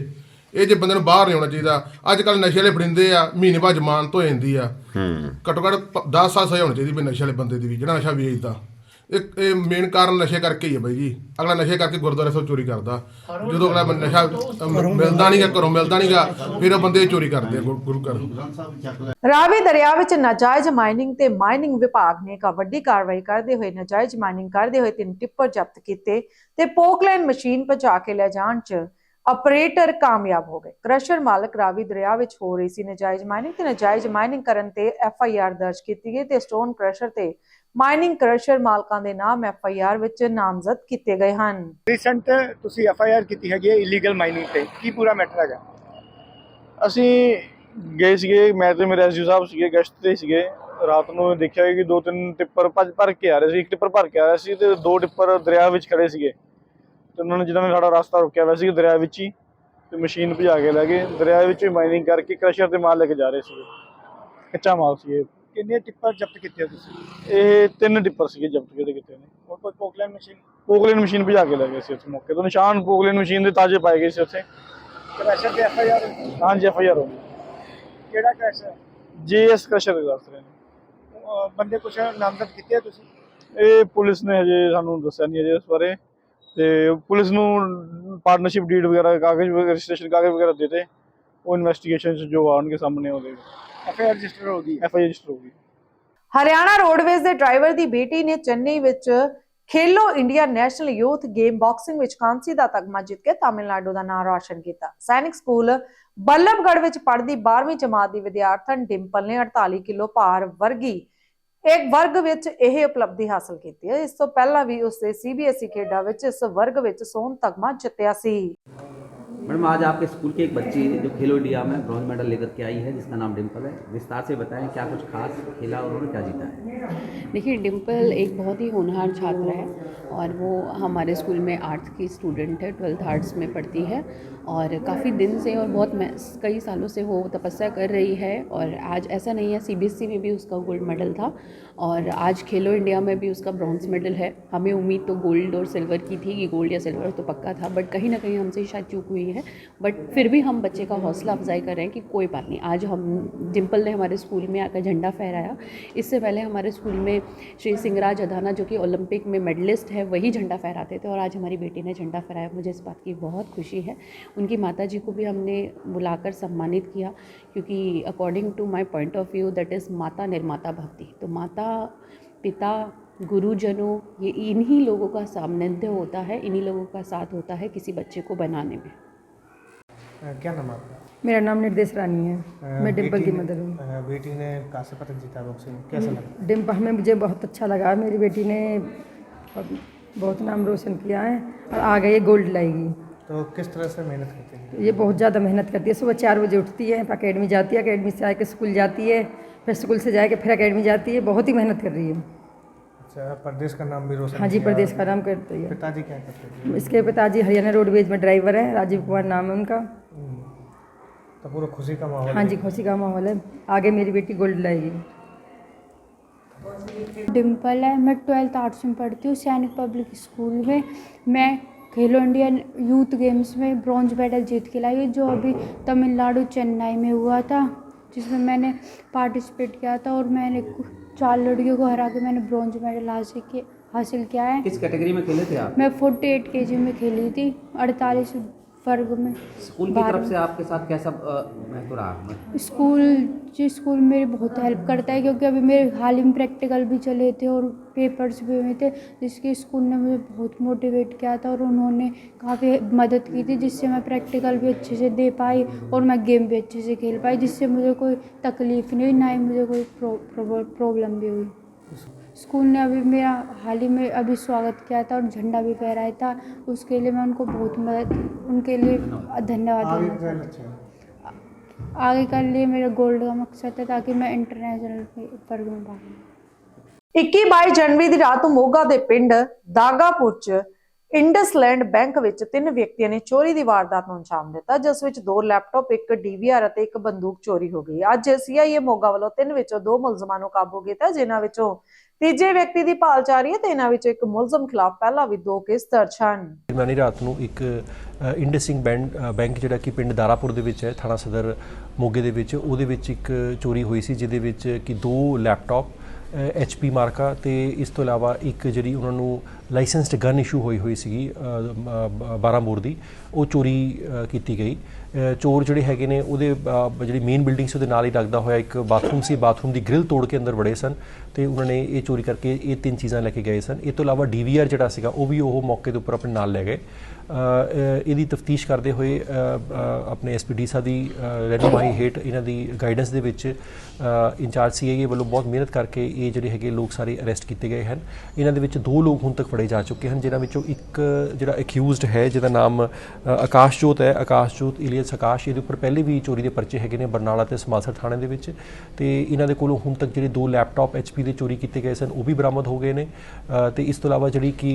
ਇਹ ਜੇ ਬੰਦੇ ਨੂੰ ਬਾਹਰ ਨਹੀਂ ਆਉਣਾ ਚਾਹੀਦਾ ਅੱਜ ਕੱਲ ਨਸ਼ੇ ਵਾਲੇ ਫੜਿੰਦੇ ਆ ਮਹੀਨੇ ਬਾਅਦ ਜ਼ਮਾਨਤ ਹੋ ਜਾਂਦੀ ਆ। ਹੂੰ। ਘੱਟੋ ਘੱਟ 10 ਸਾਲ ਸਜ਼ਾ ਹੋਣੀ ਚਾਹੀਦੀ ਵੀ ਨਸ਼ੇ ਵਾਲੇ ਬੰਦੇ ਦੀ ਵੀ ਜਿਹੜਾ ਨਸ਼ਾ ਵੇਚਦਾ। ਇਹ ਇਹ ਮੇਨ ਕਾਰਨ ਨਸ਼ੇ ਕਰਕੇ ਹੀ ਹੈ ਬਾਈ ਜੀ। ਅਗਲਾ ਨਸ਼ੇ ਕਰਕੇ ਗੁਰਦੁਆਰੇ ਤੋਂ ਚੋਰੀ ਕਰਦਾ। ਜਦੋਂ ਅਗਲਾ ਬੰਦਾ ਨਸ਼ਾ ਮਿਲਦਾ ਨਹੀਂਗਾ ਘਰੋਂ ਮਿਲਦਾ ਨਹੀਂਗਾ ਫਿਰ ਉਹ ਬੰਦੇ ਚੋਰੀ ਕਰਦੇ ਆ ਗੁਰੂ ਗੁਰੂ ਘਰ। ਰਾਵੀ ਦਰਿਆ ਵਿੱਚ ਨਾਜਾਇਜ਼ ਮਾਈਨਿੰਗ ਤੇ ਮਾਈਨਿੰਗ ਵਿਭਾਗ ਨੇ ਇੱਕ ਵੱਡੀ ਕਾਰਵਾਈ ਕਰਦੇ ਹੋਏ ਨਾਜਾਇਜ਼ ਮਾਈਨਿੰਗ ਕਰਦੇ ਹੋਏ ਤਿੰਨ ਟਿੱਪਰ ਜ਼ਬਤ ਕੀਤੇ ਤੇ ਪੋਕਲੈਂਡ ਮਸ਼ੀਨ ਪਹੁੰਚਾ ਕੇ ਲੈ ਜਾਣ 'ਚ ਆਪਰੇਟਰ ਕਾਮਯਾਬ ਹੋ ਗਏ। ਕ੍ਰਸ਼ਰ ਮਾਲਕ ਰਾਵੀ ਦਰਿਆ ਵਿੱਚ ਹੋ ਰਹੀ ਸੀ ਨਾਜਾਇਜ਼ ਮਾਈਨਿੰਗ ਤੇ ਨਾਜਾਇਜ਼ ਮਾਈਨਿੰਗ ਕਰਨ ਤੇ ਐਫ ਆਈ ਆਰ ਦਰਜ ਕੀਤੀ ਗਈ ਤੇ ਸਟੋਨ ਕ੍ਰਸ਼ਰ ਤੇ ਮਾਈਨਿੰਗ ਕ੍ਰਸ਼ਰ ਮਾਲਕਾਂ ਦੇ ਨਾਮ ਐਫ ਆਈ ਆਰ ਵਿੱਚ ਨਾਮਜ਼ਦ ਕੀਤੇ ਗਏ ਹਨ। ਰੀਸੈਂਟ ਤੁਸੀਂ ਐਫ ਆਈ ਆਰ ਕੀਤੀ ਹੈਗੀ ਹੈ ਇਲੀਗਲ ਮਾਈਨਿੰਗ ਤੇ। ਕੀ ਪੂਰਾ ਮੈਟਰ ਹੈਗਾ? ਅਸੀਂ ਗਏ ਸੀਗੇ ਮੈਂ ਤੇ ਮੇਰੇ ਐਸਯੂ ਸਾਹਿਬ ਸੀਗੇ ਗਸ਼ਤ ਤੇ ਸੀਗੇ। ਰਾਤ ਨੂੰ ਦੇਖਿਆ ਕਿ ਦੋ ਤਿੰਨ ਟਿੱਪਰ ਭੱਜ ਭਰ ਕੇ ਆ ਰਹੇ ਸੀ ਇੱਕ ਟਿੱਪਰ ਭਰ ਕੇ ਆ ਰਿਹਾ ਸੀ ਤੇ ਦੋ ਟਿੱਪਰ ਦਰਿਆ ਵਿੱਚ ਖੜੇ ਸੀਗੇ। ਤੇ ਉਹਨਾਂ ਨੇ ਜਿਨ੍ਹਾਂ ਨੇ ਸਾਡਾ ਰਸਤਾ ਰੋਕਿਆ ਹੋਇਆ ਸੀ ਦਰਿਆ ਵਿੱਚ ਹੀ ਤੇ ਮਸ਼ੀਨ ਭਜਾ ਕੇ ਲੈ ਗਏ। ਦਰਿਆ ਵਿੱਚ ਹੀ ਮਾਈਨਿੰਗ ਕਰਕੇ ਕ੍ਰਸ਼ਰ ਤੇ ਮਾਲ ਲੈ ਕੇ ਜਾ ਰਹੇ ਸੀਗੇ। ਕੱਚਾ ਮਾਲ ਸੀ ਇਹ। ਕਿੰਨੇ ਟਿੱਪਰ ਜ਼ਬਤ ਕੀਤੇ ਤੁਸੀਂ? ਇਹ ਤਿੰਨ ਟਿੱਪਰ ਸੀਗੇ ਜ਼ਬਤ ਕੀਤੇ ਕਿਤੇ ਨੇ। ਹੋਰ ਕੋਈ ਪੋਕਲੈਨ ਮਸ਼ੀਨ? ਪੋਗਲੇਨ ਮਸ਼ੀਨ ਭਜਾ ਕੇ ਲੈ ਗਏ ਸੀ ਉੱਥੇ ਮੌਕੇ ਤੋਂ। ਨਿਸ਼ਾਨ ਪੋਗਲੇਨ ਮਸ਼ੀਨ ਦੇ ਤਾਜ਼ੇ ਪਾਏ ਗਏ ਸੀ ਉੱਥੇ। ਕ੍ਰੈਸ਼ਰ ਤੇ ਐਫ ਆਈ ਆਰ ਹਾਂਜੀ ਐਫ ਆਈ ਆਰ ਕਿਹੜਾ ਕ੍ਰੈਸ਼ਰ ਜੀਐਸ ਕ੍ਰਸ਼ਰ ਦੇ ਦੱਸ ਰਹੇ ਨੇ। ਬੰਦੇ ਕੁਛ ਨਾਮਜ਼ਦ ਕੀਤੇ ਆ ਤੁਸੀਂ? ਇਹ ਪੁਲਿਸ ਨੇ ਹਜੇ ਸਾਨੂੰ ਦੱਸਿਆ ਨਹੀਂ ਹਜੇ ਇਸ ਬਾਰੇ। ਤੇ ਪੁਲਿਸ ਨੂੰ ਪਾਰਟਨਰਸ਼ਿਪ ਡੀਡ ਵਗੈਰਾ ਕਾਗਜ਼ ਵਗੈਰਾ ਰਜਿਸਟ੍ਰੇਸ਼ਨ ਕਾਗਜ਼ ਵਗੈਰਾ ਦਿੱਤੇ ਉਹ ਇਨਵੈਸਟੀਗੇਸ਼ਨ ਜੋ ਆਉਣਗੇ ਸਾਹਮਣੇ ਉਹਦੇ। ਐਫ ਆਈ ਰਜਿਸਟਰ ਹੋ ਗਈ। ਐਫ ਆਈ ਰਜਿਸਟਰ ਹੋਊਗੀ ਹਰਿਆਣਾ ਰੋਡਵੇਜ਼ ਦੇ ਡਰਾਈਵਰ ਦੀ ਬੇਟੀ ਨੇ ਚੇਨਈ ਵਿੱਚ Khelo India national youth game boxing ਵਿੱਚ ਕਾਂਸੀ ਦਾ ਤਗਮਾ ਜਿੱਤ ਕੇ ਤਾਮਿਲਨਾਡੂ ਦਾ ਨਾਮ ਰੌਸ਼ਨ ਕੀਤਾ। ਸੈਨਿਕ ਸਕੂਲ ਬੱਲਭਗੜ੍ਹ ਵਿੱਚ ਪੜ੍ਹਦੀ 12ਵੀਂ ਜਮਾਤ ਦੀ ਵਿਦਿਆਰਥਣ ਡਿੰਪਲ ਨੇ 48 ਕਿਲੋ ਭਾਰ ਵਰਗੀ ਇੱਕ ਵਰਗ ਵਿੱਚ ਇਹ ਉਪਲਬਧੀ ਹਾਸਲ ਕੀਤੀ ਹੈ ਇਸ ਤੋਂ ਪਹਿਲਾਂ ਵੀ ਉਸਨੇ ਸੀਬੀਐਸਈ ਖੇਡਾਂ ਵਿੱਚ ਇਸ ਵਰਗ ਵਿੱਚ ਸੋਨ ਤਗਮਾ ਜਿੱਤਿਆ ਸੀ मैडम आज आपके स्कूल की एक बच्ची जो खेलो इंडिया में ब्रॉन्ज मेडल लेकर के आई है जिसका नाम डिम्पल है विस्तार से बताएं क्या कुछ खास खेला और उन्होंने क्या जीता है देखिए डिम्पल एक बहुत ही होनहार छात्र है और वो हमारे स्कूल में आर्ट्स की स्टूडेंट है ट्वेल्थ आर्ट्स में पढ़ती है और काफ़ी दिन से और बहुत कई सालों से वो तपस्या कर रही है और आज ऐसा नहीं है सीबीएसई में भी उसका गोल्ड मेडल था और आज खेलो इंडिया में भी उसका ब्रॉन्ज मेडल है। हमें उम्मीद तो गोल्ड और सिल्वर की थी कि गोल्ड या सिल्वर तो पक्का था बट कहीं ना कहीं हमसे शायद चूक हुई है। बट फिर भी हम बच्चे का हौसला अफजाई कर रहे हैं कि कोई बात नहीं, आज हम डिम्पल ने हमारे स्कूल में आकर झंडा फहराया। इससे पहले हमारे स्कूल में श्री सिंगराज अधाना, जो कि ओलंपिक में मेडलिस्ट है, वही झंडा फहराते थे और आज हमारी बेटी ने झंडा फहराया। मुझे इस बात की बहुत खुशी है। उनकी माता जी को भी हमने बुलाकर सम्मानित किया क्योंकि according to my point of view that is माता निर्माता भक्ति। तो माता पिता गुरुजनों ये इन्हीं लोगों का सामनिध्य होता है इन्हीं लोगों का साथ होता है किसी बच्चे को बनाने में। क्या नाम आपका? मेरा नाम निर्देश रानी है। आ, मैं डिम्पल की मदर हूँ। बेटी ने कांस्य पदक जीता बॉक्सिंग कैसा लगा? डिम्पल हमें मुझे बहुत अच्छा लगा। मेरी बेटी ने बहुत नाम रोशन किया है और आगे ये गोल्ड लाएगी। तो किस तरह से मेहनत करती है? ये बहुत ज़्यादा मेहनत करती है। सुबह चार बजे उठती है अकेडमी जाती है अकेडमी से आके स्कूल जाती है फिर स्कूल से जाके फिर अकेडमी जाती है। बहुत ही मेहनत कर रही है। अच्छा प्रदेश का नाम भी रोशन हाँ जी प्रदेश का नाम करती है। पिताजी क्या करते हैं इसके पिताजी हरियाणा रोडवेज़ में ड्राइवर है। राजीव कुमार नाम है उनका। तो पूरा खुशी का माहौल हाँ जी खुशी का माहौल है। आगे मेरी बेटी गोल्ड लाएगी। डिम्पल है। मैं ट्वेल्थ आर्ट्स में पढ़ती हूँ। सैनिक पब्लिक स्कूल में। मैं खेलो इंडिया यूथ गेम्स में ब्रॉन्ज मेडल जीत के लाई जो अभी तमिलनाडु चेन्नई में हुआ था जिसमें मैंने पार्टिसिपेट किया था और मैंने चार लड़कियों को हरा के मैंने ब्रॉन्ज मेडल हासिल किया हासिल किया है। किस कैटेगरी में खेले थे आप? मैं फोर्टी एट के में खेली थी अड़तालीस वर्ग में। स्कूल की तरफ़ से आपके साथ कैसा महत्व रहा? स्कूल जी स्कूल मेरी बहुत हेल्प करता है क्योंकि अभी मेरे हाल ही में प्रैक्टिकल भी चले थे और पेपर्स भी हुए थे जिसके स्कूल ने मुझे बहुत मोटिवेट किया था और उन्होंने काफ़ी मदद की थी जिससे मैं प्रैक्टिकल भी अच्छे से दे पाई और मैं गेम भी अच्छे से खेल पाई जिससे मुझे कोई तकलीफ़ नहीं हुई ना ही मुझे कोई प्रॉब्लम भी हुई। स्कूल ने अभी मेरा हाल ही में अभी स्वागत किया था और झंडा भी फहराया था उसके लिए मैं उनको बहुत मदद उनके लिए धन्यवाद आगे देना क्या चाहती लक्ष्य है हूँ आगे के लिए मेरा गोल्ड का मकसद है ताकि मैं इंटरनेशनल वर्ग में भाग लूँ 21 22 ਜਨਵਰੀ ਦੀ ਰਾਤ ਨੂੰ ਮੋਗਾ ਦੇ ਪਿੰਡ ਦਾਗਾਪੁਰ ਚ ਇੰਡਸਲੈਂਡ ਬੈਂਕ ਵਿੱਚ ਤਿੰਨ ਵਿਅਕਤੀਆਂ ਨੇ ਚੋਰੀ ਦੀ ਵਾਰਦਾਤ ਨੂੰ ਅੰਜਾਮ ਦਿੱਤਾ ਜਿਸ ਵਿੱਚ ਦੋ ਲੈਪਟਾਪ ਇੱਕ ਡੀਵੀਆਰ ਅਤੇ ਇੱਕ ਬੰਦੂਕ ਚੋਰੀ ਹੋ ਗਈ ਅੱਜ ਸੀਆਈਏ ਮੋਗਾ ਵੱਲੋਂ ਤਿੰਨ ਵਿੱਚੋਂ ਦੋ ਮੁਲਜ਼ਮਾਂ ਨੂੰ ਕਾਬੂ ਕੀਤਾ ਜਿਨ੍ਹਾਂ ਵਿੱਚੋਂ ਤੀਜੇ ਵਿਅਕਤੀ ਦੀ ਭਾਲ ਜਾਰੀ ਹੈ ਤੇ ਇਹਨਾਂ ਵਿੱਚੋਂ ਇੱਕ ਮੁਲਜ਼ਮ ਖਿਲਾਫ ਪਹਿਲਾਂ ਵੀ ਦੋ ਕੇਸ ਦਰਜ ਹਨ। ਦਰਮਿਆਨੀ ਰਾਤ ਨੂੰ ਇੱਕ ਅ, ਇੰਡਸ ਸਿੰਘ ਬੈਂਕ ਬੈਂਕ ਜਿਹੜਾ ਕਿ ਪਿੰਡ ਦਾਰਾਪੁਰ ਦੇ ਵਿੱਚ ਹੈ ਥਾਣਾ ਸਦਰ ਮੋਗੇ ਦੇ ਵਿੱਚ ਉਹਦੇ ਵਿੱਚ ਇੱਕ ਚੋਰੀ ਹੋਈ ਸੀ ਜਿਹਦੇ ਵਿੱਚ ਕਿ ਦੋ ਲੈਪਟਾਪ ਐਚਪੀ ਮਾਰਕਾ ਤੇ ਇਸ ਤੋਂ ਇਲਾਵਾ ਇੱਕ ਜਿਹੜੀ ਉਹਨਾਂ ਨੂੰ ਲਾਇਸੈਂਸਡ ਗਨ ਇਸ਼ੂ ਹੋਈ ਹੋਈ ਸੀਗੀ 12 ਬੋਰ ਦੀ ਉਹ ਚੋਰੀ ਕੀਤੀ ਗਈ। ਚੋਰ ਜਿਹੜੇ ਹੈਗੇ ਨੇ, ਉਹਦੇ ਜਿਹੜੀ ਮੇਨ ਬਿਲਡਿੰਗ ਸੀ, ਉਹਦੇ ਨਾਲ ਹੀ ਲੱਗਦਾ ਹੋਇਆ ਇੱਕ ਬਾਥਰੂਮ ਸੀ। ਬਾਥਰੂਮ ਦੀ ਗ੍ਰਿਲ ਤੋੜ ਕੇ ਅੰਦਰ ਵੜੇ ਸਨ ਤੇ ਉਹਨਾਂ ਨੇ ਇਹ ਚੋਰੀ ਕਰਕੇ ਇਹ ਤਿੰਨ ਚੀਜ਼ਾਂ ਲੈ ਕੇ ਗਏ ਸਨ। ਇਹ ਤੋਂ ਇਲਾਵਾ ਡੀਵੀਆਰ ਜਿਹੜਾ ਸੀਗਾ, ਉਹ ਵੀ ਉਹ ਮੌਕੇ ਦੇ ਉੱਪਰ ਆਪਣੇ ਨਾਲ ਲੈ ਗਏ। ਇਹਦੀ ਤਫਤੀਸ਼ ਕਰਦੇ ਹੋਏ ਅ, ਅ, ਆਪਣੇ ਐਸਪੀਡੀ ਸਾਹਿਬ ਦੀ ਅ, ਰਹਿਨੁਮਾਈ ਹੇਠ ਇਹਨਾਂ ਦੀ ਗਾਈਡੈਂਸ ਦੇ ਵਿੱਚ ਇੰਚਾਰਜ ਸੀਆਈਏ ਵੱਲੋਂ ਬਹੁਤ ਮਿਹਨਤ ਕਰਕੇ ਇਹ ਜਿਹੜੇ ਹੈਗੇ ਲੋਕ ਸਾਰੇ ਅਰੈਸਟ ਕੀਤੇ ਗਏ ਹਨ। ਇਹਨਾਂ ਦੇ ਵਿੱਚ ਦੋ ਲੋਕ ਹੁਣ ਤੱਕ ਫੜੇ ਜਾ ਚੁੱਕੇ ਹਨ ਜਿਨ੍ਹਾਂ ਵਿੱਚੋਂ ਇੱਕ ਜਿਹੜਾ ਅਕਿਊਜ਼ਡ ਹੈ ਜਿਹਦਾ ਨਾਮ ਅ, ਆਕਾਸ਼ਜੋਤ ਹੈ। ਆਕਾਸ਼ਜੋਤ ਇਲੀਅਸ ਆਕਾਸ਼ ਇਹਦੇ ਉੱਪਰ ਪਹਿਲੇ ਵੀ ਚੋਰੀ ਦੇ ਪਰਚੇ ਹੈਗੇ ਨੇ ਬਰਨਾਲਾ ਤੇ ਸਮਾਲਸਰ ਥਾਣੇ ਦੇ ਵਿੱਚ। ਤੇ ਇਹਨਾਂ ਦੇ ਕੋਲੋਂ ਹੁਣ ਤੱਕ ਜਿਹੜੇ ਦੋ ਲੈਪਟਾਪ ਐਚਪੀ ਦੇ ਚੋਰੀ ਕੀਤੇ ਗਏ ਸਨ ਉਹ ਵੀ ਬਰਾਮਦ ਹੋ ਗਏ ਨੇ। ਅ, ਤੇ ਇਸ ਤੋਂ ਇਲਾਵਾ ਜਿਹੜੀ ਕਿ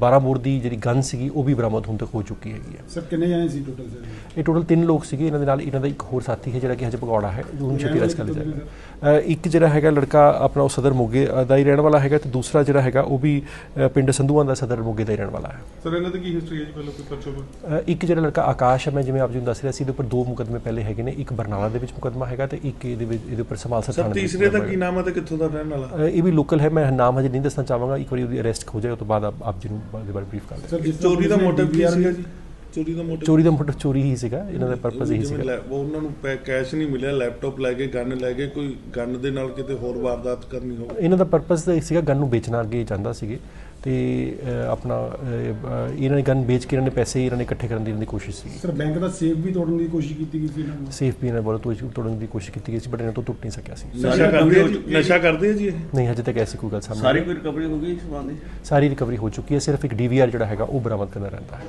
12 ਬੋਰ ਦੀ ਜਿਹੜੀ ਗਨ ਸੀ ਸੀਗੀ ਉਹ ਵੀ ਬਰਾਮਦ ਹੁਣ ਤੱਕ ਹੋ ਚੁੱਕੀ ਹੈਗੀ ਹੈ। ਸਰ ਕਿੰਨੇ ਜਾਣੇ ਸੀ ਟੋਟਲ ਸਰ ਇਹ ਟੋਟਲ ਤਿੰਨ ਲੋਕ ਸੀਗੇ ਇਹਨਾਂ ਦੇ ਨਾਲ ਇਹਨਾਂ ਦਾ ਇੱਕ ਹੋਰ ਸਾਥੀ ਹੈ ਜਿਹੜਾ ਕਿ ਹਜੇ ਪਕੌੜਾ ਹੈ ਉਹਨੂੰ ਛੇਤੀ ਅਰੈਸਟ ਕਰ ਲਿਆ ਜਾਏਗਾ ਇੱਕ ਜਿਹੜਾ ਹੈਗਾ ਲੜਕਾ ਆਪਣਾ ਉਹ ਸਦਰ ਮੋਗੇ ਦਾ ਹੀ ਰਹਿਣ ਵਾਲਾ ਹੈਗਾ ਤੇ ਦੂਸਰਾ ਜਿਹੜਾ ਹੈਗਾ ਉਹ ਵੀ ਪਿੰਡ ਸੰਧੂਆਂ ਦਾ ਸਦਰ ਮੋਗੇ ਦਾ ਹੀ ਰਹਿਣ ਵਾਲਾ ਹੈ। ਸਰ ਇਹਨਾਂ ਦੀ ਕੀ ਹਿਸਟਰੀ ਹੈ ਜੀ ਪਹਿਲਾਂ ਕੋਈ ਪਰਚਾ ਇੱਕ ਜਿਹੜਾ ਲੜਕਾ ਆਕਾਸ਼ ਹੈ ਮੈਂ ਜਿਵੇਂ ਆਪ ਜੀ ਨੂੰ ਦੱਸ ਰਿਹਾ ਸੀ ਇਹਦੇ ਉੱਪਰ ਦੋ ਮੁਕਦਮੇ ਪਹਿਲੇ ਹੈਗੇ ਨੇ ਇੱਕ ਬਰਨਾਲਾ ਦੇ ਵਿੱਚ ਮੁਕਦਮਾ ਹੈਗਾ ਤੇ ਇੱਕ ਇਹਦੇ ਵਿੱਚ ਇਹਦੇ ਉੱਪਰ ਸਮਾਲਸਰ ਥਾਣੇ ਦੇ ਵਿੱਚ ਮੁਕੱਦਮਾ ਹੈਗਾ। ਨਾਮ ਹੈ ਤੇ ਕਿੱਥੋਂ ਦਾ ਰਹਿਣ ਵਾਲਾ? ਇਹ ਵੀ ਲੋਕਲ ਹੈ ਮੈਂ ਨਾਮ ਹਜੇ ਨਹੀਂ ਦੱਸਣਾ ਚਾਹਾਂਗਾ ਇੱਕ ਵਾਰੀ ਉਹਦੀ ਅਰੈਸਟ ਹੋ ਜਾਏ ਉਸ ਤੋਂ ਬਾਅਦ ਆਪ ਜੀ ਨੂੰ ਬਾਰੇ ਬਰੀਫ ਕਰ ਸਰ ਚੋਰੀ ਦਾ ਮੋਟਿਵ ਕੀ ਸੀਗਾ ਜੀ? ਚੋਰੀ ਦਾ ਮੋਟਿਵ ਚੋਰੀ ਦਾ ਮੋਟਿਵ ਚੋਰੀ ਹੀ ਸੀਗਾ ਇਹਨਾਂ ਦਾ ਪਰਪਸ ਇਹੀ ਸੀਗਾ। ਉਹ ਉਹਨਾਂ ਨੂੰ ਕੈਸ਼ ਨਹੀਂ ਮਿਲਿਆ ਲੈਪਟਾਪ ਲੈ ਕੇ ਗਨ ਲੈ ਕੇ ਕੋਈ ਗਨ ਦੇ ਨਾਲ ਕਿਤੇ ਹੋਰ ਵਾਰਦਾਤ ਕਰਨੀ ਹੋਵੇ। ਇਹਨਾਂ ਦਾ ਪਰਪਸ ਤਾਂ ਇਹ ਸੀਗਾ ਗਨ ਨੂੰ ਵੇਚਣਾ ਅੱਗੇ ਚਾਹੁੰਦਾ ਸੀਗੇ ਤੇ ਆਪਣਾ ਇਹਨਾਂ ਨੇ ਗਨ ਵੇਚ ਕੇ ਇਹਨਾਂ ਨੇ ਪੈਸੇ ਇਹਨਾਂ ਨੇ ਇਕੱਠੇ ਕਰਨ ਦੀ ਇਹਨਾਂ ਦੀ ਕੋਸ਼ਿਸ਼ ਸੀ। ਸਰ ਬੈਂਕ ਦਾ ਸੇਫ ਵੀ ਤੋੜਨ ਦੀ ਕੋਸ਼ਿਸ਼ ਕੀਤੀ ਗਈ ਸੀ ਇਹਨਾਂ ਨੂੰ ਸੇਫ ਵੀ ਇਹਨਾਂ ਤੋੜ ਤੋੜਨ ਦੀ ਕੋਸ਼ਿਸ਼ ਕੀਤੀ ਗਈ ਸੀ ਬਟ ਇਹਨਾਂ ਤੋਂ ਟੁੱਟ ਨਹੀਂ ਸਕਿਆ ਸੀ। ਨਸ਼ਾ ਕਰਦੇ ਨਸ਼ਾ ਕਰਦੇ ਆ ਜੀ ਇਹ? ਨਹੀਂ ਹਜੇ ਤੱਕ ਐਸੀ ਕੋਈ ਗੱਲ ਸਾਹਮਣੇ ਸਾਰੀ ਕੋਈ ਰਿਕਵਰੀ ਹੋ ਗਈ ਸਾਰੀ ਰਿਕਵਰੀ ਹੋ ਚੁੱਕੀ ਹੈ ਸਿਰਫ ਇੱਕ ਡੀਵੀਆਰ ਜਿਹੜਾ ਹੈਗਾ ਉਹ ਬਰਾਮਦ ਕਰਨਾ ਰਹਿੰਦਾ ਹੈ।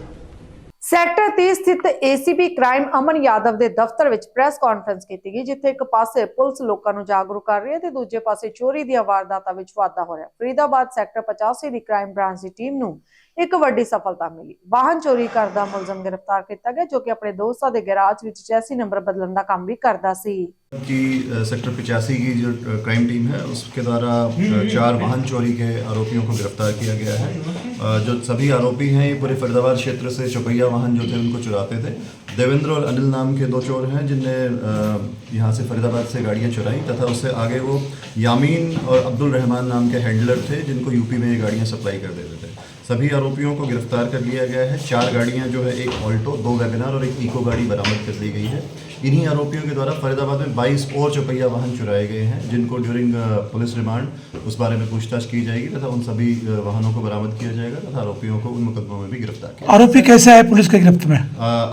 ਸੈਕਟਰ 30 ਸਥਿਤ ਏਸੀਪੀ ਕ੍ਰਾਈਮ ਅਮਨ ਯਾਦਵ ਦੇ ਦਫ਼ਤਰ ਵਿੱਚ ਪ੍ਰੈਸ ਕਾਨਫਰੰਸ ਕੀਤੀ ਗਈ, ਜਿੱਥੇ ਇੱਕ ਪਾਸੇ ਪੁਲਿਸ ਲੋਕਾਂ ਨੂੰ ਜਾਗਰੂਕ ਕਰ ਰਹੀ ਹੈ ਤੇ ਦੂਜੇ ਪਾਸੇ ਚੋਰੀ ਦੀਆਂ ਵਾਰਦਾਤਾਂ ਵਿੱਚ ਵਾਧਾ ਹੋ ਰਿਹਾ ਹੈ। ਫਰੀਦਾਬਾਦ ਸੈਕਟਰ 85 ਦੀ ਕ੍ਰਾਈਮ ਬ੍ਰਾਂਚ ਦੀ ਟੀਮ ਨੂੰ ਇੱਕ ਵੱਡੀ ਸਫਲਤਾ ਮਿਲੀ ਵਾਹਨ ਚੋਰੀ ਕਰਦਾ ਮੁਲਜ਼ਮ ਗ੍ਰਿਫਤਾਰ ਕੀਤਾ ਗਿਆ ਜੋ ਕਿ ਆਪਣੇ ਦੋਸਤਾਂ ਦੇ ਗੈਰਾਜ ਵਿੱਚ ਚੈਸੀ ਨੰਬਰ ਬਦਲਣ ਦਾ ਕੰਮ ਵੀ ਕਰਦਾ ਸੀ की अ, सेक्टर पिचासी की जो अ, क्राइम टीम है उसके द्वारा अ, चार वाहन चोरी के आरोपियों को गिरफ्तार किया गया है अ, जो सभी आरोपी हैं ये पूरे फरीदाबाद क्षेत्र से चौपैया वाहन जो थे उनको चुराते थे देवेंद्र और अनिल नाम के दो चोर हैं जिनने अ, यहाँ से फरीदाबाद से गाड़ियाँ चुराई तथा उससे आगे वो यामीन और अब्दुल रहमान नाम के हैंडलर थे जिनको यूपी में ये गाड़ियाँ सप्लाई कर देते थे सभी आरोपियों को गिरफ्तार कर लिया गया है चार गाड़ियां जो है एक ऑल्टो दो वैगनार और एक इको गाड़ी बरामद कर ली गई है इन्हीं आरोपियों के द्वारा फरीदाबाद में 22 और चौपहिया वाहन चुराए गए हैं जिनको ड्यूरिंग पुलिस रिमांड उस बारे में पूछताछ की जाएगी तथा उन सभी वाहनों को बरामद किया जाएगा तथा आरोपियों को उन मुकदमों में भी गिरफ़्तार किया आरोपी कैसे आए पुलिस के गिरफ्त में?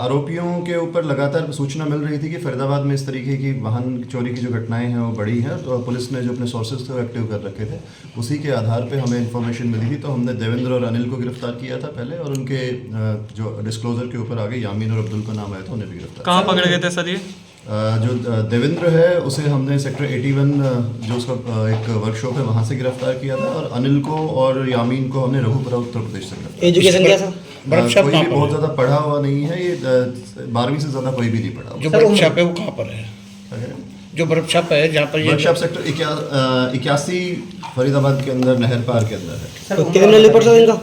आरोपियों के ऊपर लगातार सूचना मिल रही थी कि फरीदाबाद में इस तरीके की वाहन चोरी की जो घटनाएँ हैं वो बड़ी हैं तो पुलिस ने जो अपने सोर्सेज थे वो एक्टिव कर रखे थे उसी के आधार पर हमें इन्फॉर्मेशन मिली थी तो हमने देवेंद्र और अनिल को गिरफ़्तार किया था पहले और उनके जो डिस्क्लोजर के ऊपर आगे यामीन और अब्दुल का नाम आया था उन्हें भी गिरफ़्तार कहाँ पकड़े गए थे सर ये? जो देवेंद्र है उसे हमने सेक्टर 81 जो उसका एक वर्कशॉप है वहाँ से गिरफ़्तार किया था और अनिल को और यामीन को हमने रघुपुरा उत्तर प्रदेश से गिरफ़्तार एजुकेशन क्या। सर कोई भी बहुत ज़्यादा पढ़ा हुआ नहीं है ये बारहवीं से ज़्यादा कोई भी नहीं पढ़ा हुआ। वर्कशॉप है वो कहाँ पर है? जो वर्कशॉप है जहाँ पर वर्कशॉप सेक्टर इक्यासी फरीदाबाद के अंदर नहर पार के अंदर है। कितने लेबर सर इनका?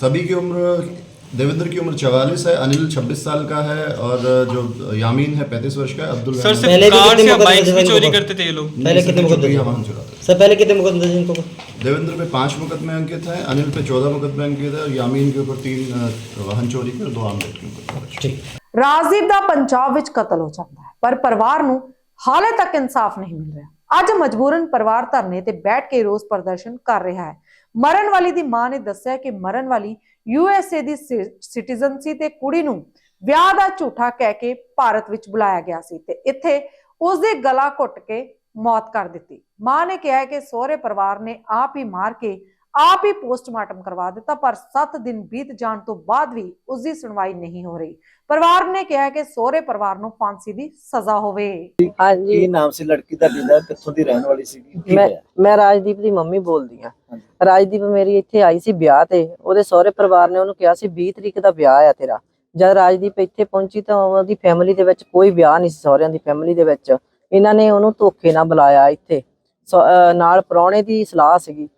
सभी की उम्र देवेंद्र की उम्र चवालीस है अनिल 26 साल का है और जो यामीन है 35 वर्ष का है अब्दुल सर रहमान- सिर्फ कार या बाइक की चोरी करते थे ये लोग पहले कितने मुकदमे वाहन चुराते सर पहले कितने मुकदमे थे इनको थे। देवेंद्र पे पांच मुकदमे अंकित हैं अनिल पे चौदह मुकदमे अंकित है और यामीन के ऊपर तीन अ, वाहन चोरी के और दो आम के ऊपर ਰਾਜਦੀਪ ਦਾ ਪੰਜਾਬ ਵਿੱਚ ਕਤਲ ਹੋ ਜਾਂਦਾ ਹੈ ਪਰ ਪਰਿਵਾਰ ਨੂੰ ਹਾਲੇ ਤੱਕ ਇਨਸਾਫ ਨਹੀਂ ਮਿਲ ਰਿਹਾ ਅੱਜ ਮਜਬੂਰਨ ਪਰਿਵਾਰ ਧਰਨੇ ਤੇ ਬੈਠ ਕੇ ਰੋਸ ਪ੍ਰਦਰਸ਼ਨ ਕਰ ਰਿਹਾ ਹੈ ਮਰਨ ਵਾਲੀ ਦੀ ਮਾਂ ਨੇ ਦੱਸਿਆ ਕਿ ਮਰਨ ਵਾਲੀ ਯੂਐਸਏ ਦੀ ਸਿਟੀਜ਼ਨ ਸੀ ਤੇ ਕੁੜੀ ਨੂੰ ਵਿਆਹ ਦਾ ਝੂਠਾ ਕਹਿ ਕੇ ਭਾਰਤ ਵਿੱਚ ਬੁਲਾਇਆ ਗਿਆ ਸੀ ਤੇ ਇੱਥੇ ਉਸ ਦੇ ਗਲਾ ਘੁੱਟ ਕੇ ਮੌਤ ਕਰ ਦਿੱਤੀ। ਮਾਂ ਨੇ ਕਿਹਾ ਕਿ ਸਹੁਰੇ ਪਰਿਵਾਰ ਨੇ ਆਪ ਹੀ ਮਾਰ ਕੇ ਆਪ ਹੀ ਪੋਸਟਮਾਰਟਮ ਕਰਵਾ ਦਿੱਤਾ ਪਰ 7 ਦਿਨ ਬੀਤ ਜਾਣ ਤੋਂ ਬਾਅਦ ਵੀ ਉਸ ਦੀ ਸੁਣਵਾਈ ਨਹੀਂ ਹੋ ਰਹੀ। ਪਰਿਵਾਰ ਨੇ ਕਿਹਾ ਕਿ ਸਹੁਰੇ ਪਰਿਵਾਰ ਨੂੰ ਫਾਂਸੀ ਦੀ ਸਜ਼ਾ ਹੋਵੇ। ਹਾਂਜੀ। ਨਾਮ ਸੀ ਲੜਕੀ ਦਾ ਲੀਡਰ ਕਿੱਥੋਂ ਦੀ ਰਹਿਣ ਵਾਲੀ ਸੀ ਮੈਂ ਮੈਂ ਰਾਜਦੀਪ ਦੀ ਮੰਮੀ ਬੋਲਦੀ ਆ ਰਾਜਦੀਪ ਮੇਰੀ ਇੱਥੇ ਆਈ ਸੀ ਵਿਆਹ ਤੇ। ਉਹਦੇ ਸਹੁਰੇ ਪਰਿਵਾਰ ਨੇ ਉਹਨੂੰ ਕਿਹਾ ਸੀ 20 ਤਰੀਕ ਦਾ ਵਿਆਹ ਆ ਤੇਰਾ। ਜਦ ਰਾਜਦੀਪ ਇੱਥੇ ਪਹੁੰਚੀ ਤਾਂ ਉਹਦੀ ਫੈਮਿਲੀ ਦੇ ਵਿੱਚ ਕੋਈ ਵਿਆਹ ਨਹੀਂ ਸੀ ਸਹੁਰਿਆਂ ਦੀ ਫੈਮਿਲੀ ਦੇ ਵਿੱਚ। ਇਹਨਾਂ ਨੇ ਉਹਨੂੰ ਧੋਖੇ ਨਾਲ ਬੁਲਾਇਆ ਇੱਥੇ। ਨਾਲ ਪ੍ਰਾਹੁਣੇ ਦੀ ਸਲਾਹ ਸੀਗੀ।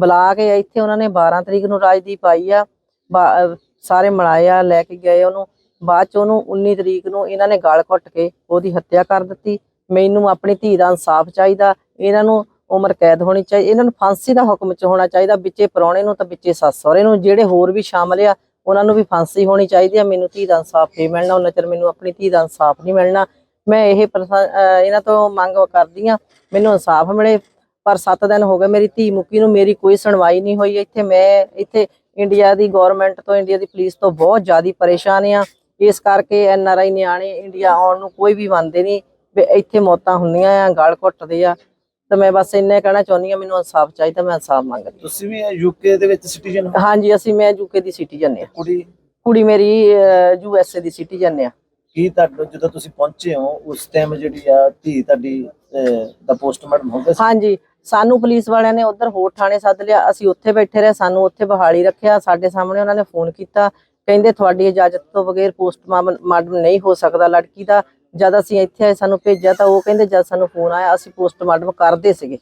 ਬੁਲਾ ਕੇ ਇੱਥੇ ਉਹਨਾਂ ਨੇ 12 ਤਰੀਕ ਨੂੰ ਰਾਜਦੀਪ ਆਈ ਆ, ਬਾ- ਸਾਰੇ ਮਿਲਾਏ ਲੈ ਕੇ ਗਏ ਉਹਨੂੰ। ਬਾਅਦ ਚ ਉਹਨੂੰ 19 ਤਰੀਕ ਨੂੰ ਇਹਨਾਂ ਨੇ ਗਾਲ ਘੁੱਟ ਕੇ ਉਹਦੀ ਹੱਤਿਆ ਕਰ ਦਿੱਤੀ। ਮੈਨੂੰ ਆਪਣੀ ਧੀ ਦਾ ਇਨਸਾਫ ਚਾਹੀਦਾ, ਇਹਨਾਂ ਨੂੰ ਉਮਰ ਕੈਦ ਹੋਣੀ ਚਾਹੀਦੀ ਇਹਨਾਂ ਨੂੰ ਫਾਂਸੀ ਦਾ ਹੁਕਮ ਚ ਹੋਣਾ ਚਾਹੀਦਾ, ਵਿੱਚੇ ਪ੍ਰਾਹੁਣੇ ਨੂੰ ਤਾਂ ਵਿੱਚੇ ਸੱਸ ਸਹੁਰੇ ਨੂੰ, ਜਿਹੜੇ ਹੋਰ ਵੀ ਸ਼ਾਮਲ ਆ, ਉਹਨਾਂ ਨੂੰ ਵੀ ਫਾਂਸੀ ਹੋਣੀ ਚਾਹੀਦੀ ਆ। ਮੈਨੂੰ ਧੀ ਦਾ ਇਨਸਾਫ ਨਹੀਂ ਮਿਲਣਾ, ਉਹਨਾਂ ਚਿਰ ਮੈਨੂੰ ਆਪਣੀ ਧੀ ਦਾ ਇਨਸਾਫ ਨਹੀਂ ਮਿਲਣਾ। ਮੈਂ ਇਹ ਪ੍ਰਸਾ- ਇਹਨਾਂ ਤੋਂ ਮੰਗ ਕਰਦੀ ਆ, ਮੈਨੂੰ ਇਨਸਾਫ ਮਿਲੇ। ਪਰ 7 ਦਿਨ ਹੋ ਗਏ ਮੇਰੀ ਧੀ ਮੁੱਕੀ ਨੂੰ ਮੇਰੀ ਕੋਈ ਸੁਣਵਾਈ ਨਹੀਂ ਹੋਈ। ਇੱਥੇ ਮੈਂ ਇੱਥੇ ਇੰਡੀਆ ਦੀ ਗਵਰਨਮੈਂਟ ਤੋਂ ਇੰਡੀਆ ਦੀ ਪੁਲਿਸ ਤੋਂ ਬਹੁਤ ਜ਼ਿਆਦਾ ਪਰੇਸ਼ਾਨ ਆ ਇਸ ਕਰਕੇ ਐਨ ਆਰ ਆਈ ਨਿਆਣੇ ਇੰਡੀਆ ਆਉਣ ਨੂੰ ਕੋਈ ਵੀ ਮੰਨਦੇ ਨਹੀਂ। ਵੀ ਇੱਥੇ ਮੌਤਾਂ ਹੁੰਦੀਆਂ ਆ ਗਲ ਘੁੱਟਦੇ ਆ। ਤੇ ਮੈਂ ਬਸ ਇੰਨੇ ਕਹਿਣਾ ਚਾਹੁੰਦੀ ਆ ਮੈਨੂੰ ਇਨਸਾਫ ਚਾਹੀਦਾ ਮੈਂ ਇਨਸਾਫ ਮੰਗਦੀ ਤੁਸੀਂ ਵੀ ਯੂਕੇ ਦੇ ਵਿੱਚ ਸਿਟੀਜ਼ਨ ਹਾਂ। ਹਾਂਜੀ ਅਸੀਂ ਮੈਂ ਯੂਕੇ ਦੀ ਸਿਟੀਜ਼ਨ ਆ ਕੁੜੀ? ਕੁੜੀ ਮੇਰੀ ਯੂ ਐਸ ਏ ਦੀ ਸਿਟੀਜ਼ਨ ਆ ਕੀ ਤੁਹਾਡਾ ਜਦੋਂ ਤੁਸੀਂ ਪਹੁੰਚੇ ਹੋ ਉਸ ਟਾਈਮ ਜਿਹੜੀ ਆ ਧੀ ਤੁਹਾਡੀ ਦਾ ਪੋਸਟਮਾਰਟਮ ਹੋ ਗਿਆ ਸੀ? ਹਾਂਜੀ ਸਾਨੂੰ ਪੁਲਿਸ ਵਾਲਿਆਂ ਨੇ ਉਧਰ ਹੋਰ ਥਾਣੇ ਸੱਦ ਲਿਆ ਅਸੀਂ ਉੱਥੇ ਬੈਠੇ ਰਹੇ ਸਾਨੂੰ ਉੱਥੇ ਬਹਾਲੀ ਰੱਖਿਆ ਸਾਡੇ ਸਾਹਮਣੇ ਉਹਨਾਂ ਨੇ ਫੋਨ ਕੀਤਾ ਕਹਿੰਦੇ ਤੁਹਾਡੀ ਇਜਾਜ਼ਤ ਤੋਂ ਬਗੈਰ ਪੋਸਟਮਾਰਟਮ ਨਹੀਂ ਹੋ ਸਕਦਾ ਲੜਕੀ ਦਾ ਜਦ ਅਸੀਂ ਇੱਥੇ ਆਏ ਸਾਨੂੰ ਭੇਜਿਆ ਤਾਂ ਉਹ ਕਹਿੰਦੇ ਜਦ ਸਾਨੂੰ ਫੋਨ ਆਇਆ ਅਸੀਂ ਪੋਸਟਮਾਰਟਮ ਕਰਦੇ ਸੀਗੇ।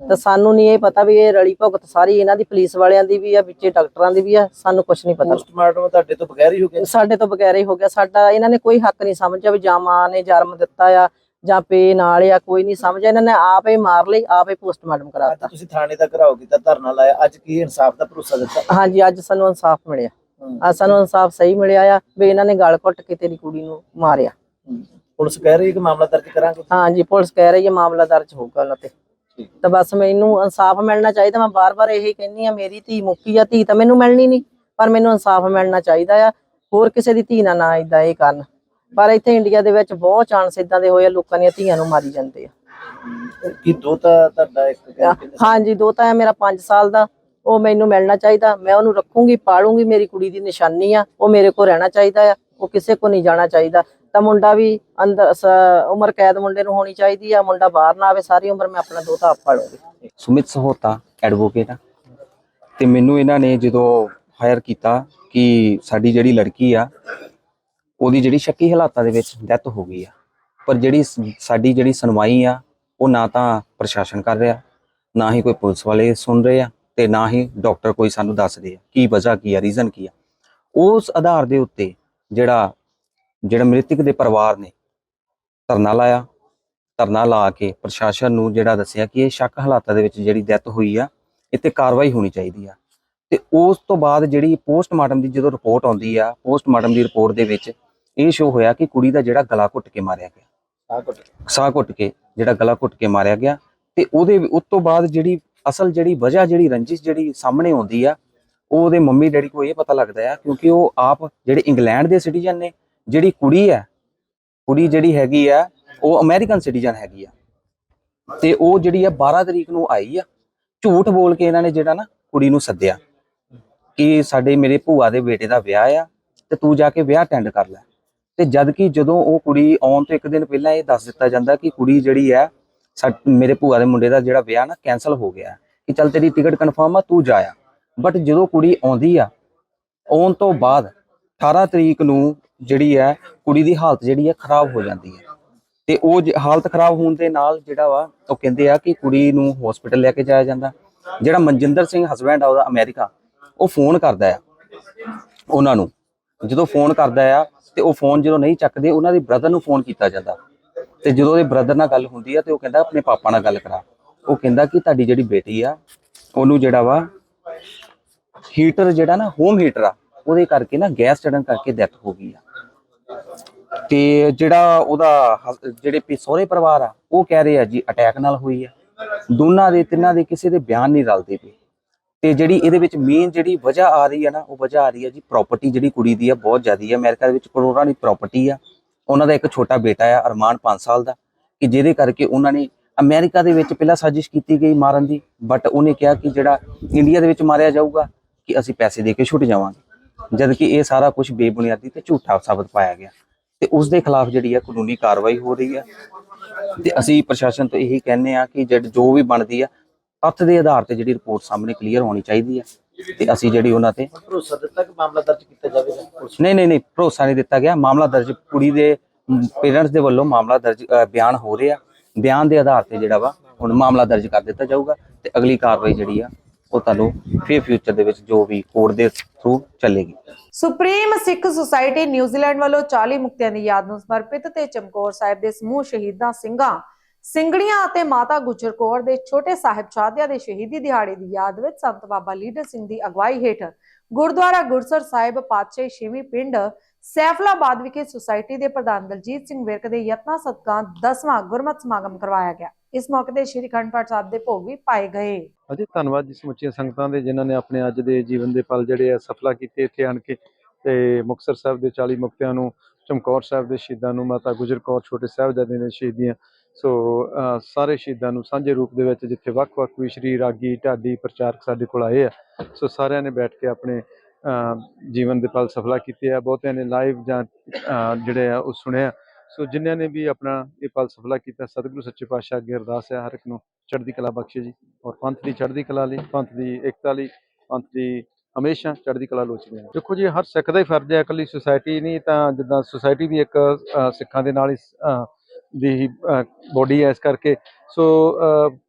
ਤਾਂ ਸਾਨੂੰ ਨਹੀਂ ਇਹ ਪਤਾ ਵੀ ਇਹ ਰਲੀ ਭੁਗਤ ਸਾਰੀ ਇਹਨਾਂ ਦੀ ਪੁਲਿਸ ਵਾਲਿਆਂ ਦੀ ਵੀ ਆ ਵਿੱਚੇ ਡਾਕਟਰਾਂ ਦੀ ਵੀ ਆ ਸਾਨੂੰ ਕੁਝ ਨਹੀਂ ਪਤਾ। ਪੋਸਟਮਾਰਟਮ ਤੁਹਾਡੇ ਤੋਂ ਬਗੈਰ ਹੀ ਹੋ ਗਿਆ? ਸਾਡੇ ਤੋਂ ਬਗੈਰ ਹੀ ਹੋ ਗਿਆ ਸਾਡਾ ਇਹਨਾਂ ਨੇ ਕੋਈ ਹੱਕ ਨਹੀਂ ਸਮਝਿਆ ਵੀ ਜਾਂ ਮਾਂ ਨੇ ਜਨਮ ਦਿੱਤਾ ਆ ਜਾਂ ਪੇ ਨਾਲ ਆ ਕੋਈ ਨਹੀਂ ਸਮਝਿਆ ਇਹਨਾਂ ਨੇ ਆਪ ਹੀ ਮਾਰ ਲਈ ਆਪ ਹੀ ਪੋਸਟਮਾਰਟਮ ਕਰਾਤਾ ਤੁਸੀਂ ਥਾਣੇ ਦਾ ਘਰਾਓ ਕੀਤਾ ਧਰਨਾ ਲਾਇਆ ਅੱਜ ਕੀ ਇਨਸਾਫ ਦਾ ਭਰੋਸਾ ਦਿੱਤਾ? ਹਾਂਜੀ ਅੱਜ ਸਾਨੂੰ ਇਨਸਾਫ ਮਿਲਿਆ। ਅੱਜ ਸਾਨੂੰ ਇਨਸਾਫ ਸਹੀ ਮਿਲਿਆ ਆ ਵੀ ਇਹਨਾਂ ਨੇ ਗਲ ਘੁੱਟ ਕੇ ਤੇਰੀ ਕੁੜੀ ਨੂੰ ਮਾਰਿਆ। ਪੁਲਿਸ ਕਹਿ ਰਹੀ ਹੈ ਕਿ ਮਾਮਲਾ ਦਰਜ ਕਰਾਂਗੇ? ਹਾਂਜੀ ਪੁਲਿਸ ਕਹਿ ਰਹੀ ਹੈ ਮਾਮਲਾ ਦਰਜ ਹੋਊਗਾ ਉਹਨਾਂ ਤੇ। ਤਾਂ ਬਸ ਮੈਨੂੰ ਇਨਸਾਫ ਮਿਲਣਾ ਚਾਹੀਦਾ ਮੈਂ ਬਾਰ-ਬਾਰ ਇਹੀ ਕਹਿੰਨੀ ਆ ਮੇਰੀ ਧੀ ਮੁੱਕੀ ਆ ਧੀ ਤਾਂ ਮੈਨੂੰ ਮਿਲਣੀ ਨਹੀਂ ਪਰ ਮੈਨੂੰ ਇਨਸਾਫ ਮਿਲਣਾ ਚਾਹੀਦਾ ਆ। ਹੋਰ ਕਿਸੇ ਦੀ ਧੀ ਨਾਲ ਨਾ ਇਦਾਂ ਇਹ ਕਰਨ। ਪਰ ਇੱਥੇ ਇੰਡੀਆ ਦੇ ਵਿੱਚ ਬਹੁਤ ਚਾਂਸ ਇਦਾਂ ਦੇ ਹੋਏ ਆ ਲੋਕਾਂ ਦੀਆਂ ਧੀਆਂ ਨੂੰ ਮਾਰੀ ਜਾਂਦੇ ਆ। ਕੀ ਦੋਤਾ ਤੁਹਾਡਾ ਇੱਕ ਕਹਿੰਦੇ- ਹਾਂਜੀ ਦੋਤਾ ਹੈ ਮੇਰਾ 5 ਸਾਲ ਦਾ। ਉਹ ਮੈਨੂੰ ਮਿਲਣਾ ਚਾਹੀਦਾ ਮੈਂ ਉਹਨੂੰ ਰੱਖੂੰਗੀ ਪਾਲੂੰਗੀ ਮੇਰੀ ਕੁੜੀ ਦੀ ਨਿਸ਼ਾਨੀ ਆ ਉਹ ਮੇਰੇ ਕੋਲ ਰਹਿਣਾ ਚਾਹੀਦਾ ਆ ਉਹ ਕਿਸੇ ਕੋ ਨਹੀਂ ਜਾਣਾ ਚਾਹੀਦਾ। ਤਾਂ ਮੁੰਡਾ ਵੀ ਅੰਦਰ ਸ- ਉਮਰ ਕੈਦ ਮੁੰਡੇ ਨੂੰ ਹੋਣੀ ਚਾਹੀਦੀ ਆ ਮੁੰਡਾ ਬਾਹਰ ਨਾ ਆਵੇ ਸਾਰੀ ਉਮਰ ਮੈਂ ਆਪਣਾ ਦੋਤਾ ਆਪ ਪਾਲੂੰਗੀ। ਸੁਮਿਤ ਸਹੋਤਾ ਐਡਵੋਕੇਟ ਆ। ਤੇ ਮੈਨੂੰ ਇਹਨਾਂ ਨੇ ਜਦੋਂ ਹਾਇਰ ਕੀਤਾ ਕਿ ਸਾਡੀ ਜਿਹੜੀ ਲੜਕੀ ਆ ਉਹਦੀ ਜਿਹੜੀ ਸ਼ੱਕੀ ਹਾਲਾਤਾਂ ਦੇ ਵਿੱਚ ਡੈਥ ਹੋ ਗਈ ਆ। ਪਰ ਜਿਹੜੀ ਸਾਡੀ ਜਿਹੜੀ ਸੁਣਵਾਈ ਆ, ਉਹ ਨਾ ਤਾਂ ਪ੍ਰਸ਼ਾਸਨ ਕਰ ਰਿਹਾ, ਨਾ ਹੀ ਕੋਈ ਪੁਲਿਸ ਵਾਲੇ ਸੁਣ ਰਹੇ ਆ ਤੇ ਨਾ ਹੀ ਡਾਕਟਰ ਕੋਈ ਸਾਨੂੰ ਦੱਸਦੇ ਆ ਕੀ ਵਜ੍ਹਾ, ਕੀ ਆ, ਰੀਜ਼ਨ ਕੀ ਆ। ਉਸ ਆਧਾਰ ਦੇ ਉੱਤੇ ਜਿਹੜਾ ਜਿਹੜਾ ਮ੍ਰਿਤਕ ਦੇ ਪਰਿਵਾਰ ਨੇ ਧਰਨਾ ਲਾਇਆ, ਧਰਨਾ ਲਾ ਕੇ ਪ੍ਰਸ਼ਾਸਨ ਨੂੰ ਜਿਹੜਾ ਦੱਸਿਆ ਕਿ ਇਹ ਸ਼ੱਕ ਹਾਲਾਤਾਂ ਦੇ ਵਿੱਚ ਜਿਹੜੀ ਡੈਥ ਹੋਈ ਆ, ਇੱਥੇ ਕਾਰਵਾਈ ਹੋਣੀ ਚਾਹੀਦੀ ਆ। ਤੇ ਉਸ ਤੋਂ ਬਾਅਦ ਜਿਹੜੀ ਪੋਸਟਮਾਰਟਮ ਦੀ ਜਦੋਂ ਰਿਪੋਰਟ ਆਉਂਦੀ ਆ, ਪੋਸਟਮਾਰਟਮ ਦੀ ਰਿਪੋਰਟ ਦੇ ਵਿੱਚ ਇਹ ਸ਼ੋ ਹੋਇਆ ਕਿ ਕੁੜੀ ਦਾ ਜਿਹੜਾ ਗਲਾ ਘੁੱਟ ਕੇ ਮਾਰਿਆ ਗਿਆ। ਸਾਹ ਘੁੱਟ ਕੇ। ਜਿਹੜਾ ਗਲਾ ਘੁੱਟ ਕੇ ਮਾਰਿਆ ਗਿਆ ਤੇ ਉਹਦੇ ਉਸ ਤੋਂ ਬਾਅਦ ਜਿਹੜੀ ਅਸਲ ਜਿਹੜੀ ਵਜ੍ਹਾ ਜਿਹੜੀ ਰੰਜਿਸ਼ ਜਿਹੜੀ ਸਾਹਮਣੇ ਆਉਂਦੀ ਆ ਉਹ ਉਹਦੇ ਮੰਮੀ ਡੈਡੀ ਕੋਲ ਇਹ ਪਤਾ ਲੱਗਦਾ ਆ ਕਿਉਂਕਿ ਉਹ ਆਪ ਜਿਹੜੇ ਇੰਗਲੈਂਡ ਦੇ ਸਿਟੀਜ਼ਨ ਨੇ ਜਿਹੜੀ ਕੁੜੀ ਆ ਕੁੜੀ ਜਿਹੜੀ ਹੈਗੀ ਆ ਉਹ ਅਮਰੀਕਨ ਸਿਟੀਜ਼ਨ ਹੈਗੀ ਆ। ਤੇ ਉਹ ਜਿਹੜੀ ਆ 12 ਤਰੀਕ ਨੂੰ ਆਈ ਆ ਝੂਠ ਬੋਲ ਕੇ ਇਹਨਾਂ ਨੇ ਜਿਹੜਾ ਨਾ ਕੁੜੀ ਨੂੰ ਸੱਦਿਆ ਕਿ ਸਾਡੇ ਮੇਰੇ ਭੂਆ ਦੇ ਬੇਟੇ ਦਾ ਵਿਆਹ ਆ ਤੇ ਤੂੰ ਜਾ ਕੇ ਵਿਆਹ ਅਟੈਂਡ ਕਰ ਲੈ। ਤੇ ਜਦ ਕਿ ਜਦੋਂ ਉਹ ਕੁੜੀ ਆਉਣ ਤੋਂ ਇੱਕ ਦਿਨ ਪਹਿਲਾਂ ਇਹ ਦੱਸ ਦਿੱਤਾ ਜਾਂਦਾ ਕਿ ਕੁੜੀ ਜਿਹੜੀ ਆ ਸਾ- ਮੇਰੇ ਭੂਆ ਦੇ ਮੁੰਡੇ ਦਾ ਜਿਹੜਾ ਵਿਆਹ ਨਾ ਕੈਨਸਲ ਹੋ ਗਿਆ ਕਿ ਚੱਲ ਤੇਰੀ ਟਿਕਟ ਕਨਫਰਮ ਆ, ਤੂੰ ਜਾ ਆ। ਬਟ ਜਦੋਂ ਕੁੜੀ ਆਉਂਦੀ ਆ, ਆਉਣ ਤੋਂ ਬਾਅਦ 18 ਤਰੀਕ ਨੂੰ ਜਿਹੜੀ ਹੈ, ਕੁੜੀ ਦੀ ਹਾਲਤ ਜਿਹੜੀ ਹੈ ਖਰਾਬ ਹੋ ਜਾਂਦੀ ਹੈ। ਤੇ ਉਹ ਜ- ਹਾਲਤ ਖਰਾਬ ਹੋਣ ਦੇ ਨਾਲ ਜਿਹੜਾ ਵਾ, ਉਹ ਕਹਿੰਦੇ ਆ ਕਿ ਕੁੜੀ ਨੂੰ ਹਸਪੀਟਲ ਲੈ ਕੇ ਜਾਇਆ ਜਾਂਦਾ। ਜਿਹੜਾ ਮਨਜਿੰਦਰ ਸਿੰਘ ਹਸਬੈਂਡ ਆ ਉਹਦਾ, ਅਮਰੀਕਾ, ਉਹ ਫੋਨ ਕਰਦਾ ਆ, ਉਹਨਾਂ ਨੂੰ। ਜਦੋਂ ਫੋਨ ਕਰਦਾ ਆ ਤੇ ਉਹ ਫੋਨ ਜਦੋਂ ਨਹੀਂ ਚੱਕਦੇ, ਉਹਨਾਂ ਦੇ ਬ੍ਰਦਰ ਨੂੰ ਫੋਨ ਕੀਤਾ ਜਾਂਦਾ। ਤੇ ਜਦੋਂ ਉਹਦੇ ਬ੍ਰਦਰ ਨਾਲ ਗੱਲ ਹੁੰਦੀ ਆ ਤੇ ਉਹ ਕਹਿੰਦਾ, ਆਪਣੇ ਪਾਪਾ ਨਾਲ ਗੱਲ ਕਰਾ। ਉਹ ਕਹਿੰਦਾ ਕਿ ਤੁਹਾਡੀ ਜਿਹੜੀ ਬੇਟੀ ਆ, ਉਹਨੂੰ ਜਿਹੜਾ ਵਾ ਹੀਟਰ ਜਿਹੜਾ ਨਾ ਹੋਮ ਹੀਟਰ ਆ, ਉਹਦੇ ਕਰਕੇ ਨਾ ਗੈਸ ਚੜਨ ਕਰਕੇ ਡੈਥ ਹੋ ਗਈ ਆ। ਤੇ ਜਿਹੜਾ ਉਹਦਾ ਹਸ- ਜਿਹੜੇ ਸਹੁਰੇ ਪਰਿਵਾਰ ਆ, ਉਹ ਕਹਿ ਰਹੇ ਆ ਜੀ ਅਟੈਕ ਨਾਲ ਹੋਈ ਆ। ਦੋਨਾਂ ਦੇ, ਤਿੰਨਾਂ ਦੇ ਕਿਸੇ ਦੇ ਬਿਆਨ ਨਹੀਂ ਰਲਦੇ ਪਏ। ਤੇ ਜਿਹੜੀ ਇਹਦੇ ਵਿੱਚ ਮੇਨ ਜਿਹੜੀ ਵਜ੍ਹਾ ਆ ਰਹੀ ਹੈ ਨਾ, ਉਹ ਵਜ੍ਹਾ ਆ ਰਹੀ ਹੈ ਜੀ ਪ੍ਰਾਪਰਟੀ ਜਿਹੜੀ ਕੁੜੀ ਦੀ ਆ ਬਹੁਤ ਜ਼ਿਆਦੀ ਹੈ। ਅਮਰੀਕਾ ਦੇ ਵਿੱਚ ਕਰੋੜਾਂ ਦੀ ਪ੍ਰਾਪਰਟੀ ਆ। ਉਹਨਾਂ ਦਾ ਇੱਕ ਛੋਟਾ ਬੇਟਾ ਆ, ਅਰਮਾਨ 5 ਸਾਲ ਦਾ, ਕਿ ਜਿਹਦੇ ਕਰਕੇ ਉਹਨਾਂ ਨੇ ਅਮਰੀਕਾ ਦੇ ਵਿੱਚ ਪਹਿਲਾਂ ਸਾਜ਼ਿਸ਼ ਕੀਤੀ ਗਈ ਮਾਰਨ ਦੀ ਬਟ ਉਹਨੇ ਕਿਹਾ ਕਿ ਜਿਹੜਾ ਇੰਡੀਆ ਦੇ ਵਿੱਚ ਮਾਰਿਆ ਜਾਊਗਾ, ਕਿ ਅਸੀਂ ਪੈਸੇ ਦੇ ਕੇ ਛੁੱਟ ਜਾਵਾਂਗੇ। ਜਦ ਕਿ ਇਹ ਸਾਰਾ ਕੁਝ ਬੇਬੁਨਿਆਦੀ ਤੇ ਝੂਠਾ ਸਾਬਤ ਪਾਇਆ ਗਿਆ। ਤੇ ਉਸ ਦੇ ਖਿਲਾਫ ਜਿਹੜੀ ਆ ਕਾਨੂੰਨੀ ਕਾਰਵਾਈ ਹੋ ਰਹੀ ਹੈ। ਤੇ ਅਸੀਂ ਪ੍ਰਸ਼ਾਸਨ ਤੋਂ ਇਹੀ ਕਹਿੰਦੇ ਆ ਕਿ ਜਿਹੜਾ ਜੋ ਵੀ ਬਣਦੀ ਆ ਤੱਥ ਦੇ ਆਧਾਰ ਤੇ ਜਿਹੜੀ ਰਿਪੋਰਟ ਸਾਹਮਣੇ ਕਲੀਅਰ ਹੋਣੀ ਚਾਹੀਦੀ ਆ ਤੇ ਅਸੀਂ ਜਿਹੜੀ ਉਹਨਾਂ ਤੇ ਭਰੋਸਾ ਦਿੱਤਾ ਕਿ ਮਾਮਲਾ ਦਰਜ ਕੀਤਾ ਜਾਵੇਗਾ? ਨਹੀਂ ਨਹੀਂ ਨਹੀਂ ਭਰੋਸਾ ਨਹੀਂ ਦਿੱਤਾ ਗਿਆ। ਮਾਮਲਾ ਦਰਜ ਕੁੜੀ ਦੇ ਪੇਰੈਂਟਸ ਦੇ ਵੱਲੋਂ ਮਾਮਲਾ ਦਰਜ ਬਿਆਨ ਹੋ ਰਿਹਾ। ਬਿਆਨ ਦੇ ਆਧਾਰ ਤੇ ਜਿਹੜਾ ਵਾ ਹੁਣ ਮਾਮਲਾ ਦਰਜ ਕਰ ਦਿੱਤਾ ਜਾਊਗਾ ਤੇ ਅਗਲੀ ਕਾਰਵਾਈ ਜਿਹੜੀ ਆ ਉਹ ਤੁਹਾਨੂੰ ਫਿਰ ਫਿਊਚਰ ਦੇ ਵਿੱਚ ਜੋ ਵੀ ਕੋਰਟ ਦੇ ਥਰੂ ਚੱਲੇਗੀ। Supreme Sikh society New Zealand ਵੱਲੋਂ 40 ਮੁਕਤਿਆਂ ਦੀ ਯਾਦ ਨੂੰ ਸਮਰਪਿਤ ਤੇ ਚਮਕੌਰ ਸਾਹਿਬ ਦੇ ਸਮੂਹ ਸ਼ਹੀਦਾਂ ਸਿੰਘਾਂ ਸਿੰਘੜੀਆਂ ਅਤੇ ਮਾਤਾ ਗੁਜਰ ਕੌਰ ਦੇ ਛੋਟੇ ਸਾਹਿਬਜ਼ਾਦਿਆਂ ਦੇ ਸ਼ਹੀਦੀ ਦਿਹਾੜੇ ਦੀ ਯਾਦ ਵਿੱਚ ਸੰਤ ਬਾਬਾ ਲੀਡਰ ਸਿੰਘ ਦੀ ਅਗਵਾਈ ਹੇਠ ਗੁਰਦੁਆਰਾ ਗੁਰਸਰ ਸਾਹਿਬ ਪਾਤਸ਼ਾਹੀ ਛੇਵੀਂ ਪਿੰਡ ਸੈਫਲਾਬਾਦ ਵਿਖੇ ਸੁਸਾਇਟੀ ਦੇ ਪ੍ਰਧਾਨ ਦਲਜੀਤ ਸਿੰਘ ਵਿਰਕ ਦੇ ਯਤਨਾਂ ਸਦਕਾ 10ਵਾਂ ਗੁਰਮਤਿ ਸਮਾਗਮ ਕਰਵਾਇਆ ਗਿਆ। ਇਸ ਮੌਕੇ ਤੇ ਸ੍ਰੀ ਅਖੰਡ ਪਾਠ ਸਾਹਿਬ ਦੇ ਭੋਗ ਵੀ ਪਾਏ ਗਏ। ਅਜੀ ਧੰਨਵਾਦ ਜੀ ਸਮੁੱਚੀਆਂ ਸੰਗਤਾਂ ਦੇ ਜਿਨ੍ਹਾਂ ਨੇ ਆਪਣੇ ਅੱਜ ਦੇ ਜੀਵਨ ਦੇ ਪਲ ਜਿਹੜੇ ਆ ਸਫਲਾ ਕੀਤੇ ਇੱਥੇ ਆਣ ਕੇ ਤੇ ਮੁਕਤਸਰ ਸਾਹਿਬ ਦੇ 40 ਮੁਕਤਿਆਂ ਨੂੰ ਚਮਕੌਰ ਸਾਹਿਬ ਦੇ ਸ਼ਹੀਦਾਂ ਨੂੰ ਮਾਤਾ ਗੁਜਰ ਕੌਰ ਛੋਟੇ ਸਾਹਿਬਜ਼ਾਦੇ ਨੇ ਸ਼ਹੀਦੀਆਂ ਸੋ ਸਾਰੇ ਸ਼ਹੀਦਾਂ ਨੂੰ ਸਾਂਝੇ ਰੂਪ ਦੇ ਵਿੱਚ ਜਿੱਥੇ ਵੱਖ-ਵੱਖ ਵੀ ਸ਼੍ਰੀ ਰਾਗੀ ਢਾਡੀ ਪ੍ਰਚਾਰਕ ਸਾਡੇ ਕੋਲ ਆਏ ਆ। ਸੋ, ਸਾਰਿਆਂ ਨੇ ਬੈਠ ਕੇ ਆਪਣੇ ਜੀਵਨ ਦੇ ਪਲ ਸਫਲਾ ਕੀਤੇ ਆ। ਬਹੁਤਿਆਂ ਨੇ ਲਾਈਵ ਜਾਂ ਜਿਹੜੇ ਆ ਉਹ ਸੁਣਿਆ। ਸੋ ਜਿਨ੍ਹਾਂ ਨੇ ਵੀ ਆਪਣਾ ਇਹ ਪਲ ਸਫਲਾ ਕੀਤਾ, ਸਤਿਗੁਰੂ ਸੱਚੇ ਪਾਤਸ਼ਾਹ ਅੱਗੇ ਅਰਦਾਸ ਹੈ ਹਰ ਇੱਕ ਨੂੰ। ਚੜ੍ਹਦੀ ਕਲਾ ਬਖਸ਼ੇ ਜੀ। ਔਰ ਪੰਥ ਦੀ ਚੜ੍ਹਦੀ ਕਲਾ ਲਈ, ਪੰਥ ਦੀ ਏਕਤਾ ਲਈ, ਪੰਥ ਦੀ ਹਮੇਸ਼ਾ ਚੜ੍ਹਦੀ ਕਲਾ ਲੋਚਦੇ ਹਾਂ ਦੇਖੋ ਜੀ, ਹਰ ਸਿੱਖ ਦਾ ਹੀ ਫਰਜ਼ ਹੈ, ਇਕੱਲੀ ਸੁਸਾਇਟੀ ਨਹੀਂ, ਤਾਂ ਜਿੱਦਾਂ ਸੁਸਾਇਟੀ ਵੀ ਇੱਕ ਸਿੱਖਾਂ ਦੇ ਨਾਲ ਹੀ ਦੀ ਬੋਡੀ ਹੈ ਇਸ ਕਰਕੇ। ਸੋ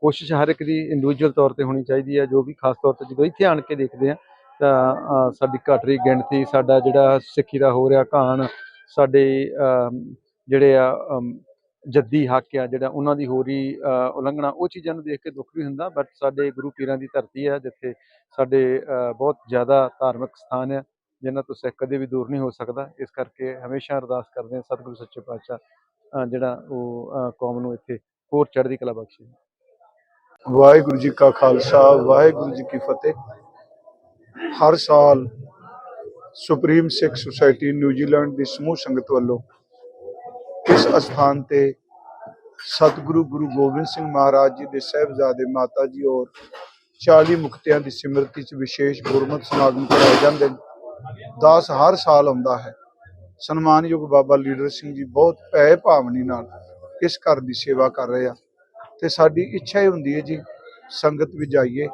ਕੋਸ਼ਿਸ਼ ਹਰ ਇੱਕ ਦੀ ਇੰਡੀਵਿਜੂਅਲ ਤੌਰ ਤੇ ਹੋਣੀ ਚਾਹੀਦੀ ਹੈ। ਜੋ ਵੀ ਖਾਸ ਤੌਰ ਤੇ ਜਦੋਂ ਇੱਥੇ ਆਣ ਕੇ ਦੇਖਦੇ ਆ ਤਾਂ ਸਾਡੀ ਘਟ ਰਹੀ ਗਿਣਤੀ, ਸਾਡਾ ਜਿਹੜਾ ਸਿੱਖੀ ਦਾ ਹੋ ਰਿਹਾ ਕਹਾਣ ਸਾਡੇ ਜਿਹੜੇ ਆ ਜੱਦੀ ਹੱਕ ਆ ਜਿਹੜਾ ਉਹਨਾਂ ਦੀ ਹੋ ਰਹੀ ਉਲੰਘਣਾ, ਉਹ ਚੀਜ਼ਾਂ ਨੂੰ ਦੇਖ ਕੇ ਦੁੱਖ ਵੀ ਹੁੰਦਾ ਬਟ ਸਾਡੇ ਗੁਰੂ ਪੀਰਾਂ ਦੀ ਧਰਤੀ ਆ ਜਿੱਥੇ ਸਾਡੇ ਬਹੁਤ ਜ਼ਿਆਦਾ ਧਾਰਮਿਕ ਸਥਾਨ ਆ ਜਿਨ੍ਹਾਂ ਤੋਂ ਸਿੱਖ ਕਦੇ ਵੀ ਦੂਰ ਨਹੀਂ ਹੋ ਸਕਦਾ। ਇਸ ਕਰਕੇ ਹਮੇਸ਼ਾ ਅਰਦਾਸ ਕਰਦੇ ਹਾਂ, ਸਤਿਗੁਰੂ ਸੱਚੇ ਪਾਤਸ਼ਾਹ ਜਿਹੜਾ ਉਹ ਕੌਮ ਨੂੰ ਇੱਥੇ ਹੋਰ ਚੜ੍ਹਦੀ ਕਲਾ ਬਖਸ਼ੇ। ਵਾਹਿਗੁਰੂ ਜੀ ਕਾ ਖਾਲਸਾ, ਵਾਹਿਗੁਰੂ ਜੀ ਕੀ ਫਤਿਹ। ਹਰ ਸਾਲ supreme Sikh society New Zealand ਦੀ ਸਮੂਹ ਸੰਗਤ ਵੱਲੋਂ ਇਸ ਅਸਥਾਨ ਤੇ ਸਤਿਗੁਰੂ ਗੁਰੂ ਗੋਬਿੰਦ ਸਿੰਘ ਮਹਾਰਾਜ ਜੀ ਦੇ ਸਹਿਬਜ਼ਾਦੇ ਮਾਤਾ ਜੀ ਔਰ 40 ਮੁਕਤਿਆਂ ਦੀ ਸਿਮਰਤੀ 'ਚ ਵਿਸ਼ੇਸ਼ ਗੁਰਮਤਿ ਸਮਾਗਮ ਕਰਾਏ ਜਾਂਦੇ ਨੇ। ਦਾਸ ਹਰ ਸਾਲ ਆਉਂਦਾ ਹੈ। ਸਨਮਾਨਯੋਗ ਬਾਬਾ ਲੀਡਰ ਸਿੰਘ ਜੀ ਬਹੁਤ ਭੈ ਭਾਵਨੀ ਨਾਲ ਇਸ ਘਰ ਦੀ ਸੇਵਾ ਕਰ ਰਹੇ ਆ। ਤੇ ਸਾਡੀ ਇੱਛਾ ਹੀ ਹੁੰਦੀ ਹੈ ਜੀ, ਸੰਗਤ ਵਿੱਚ ਜਾਈਏ।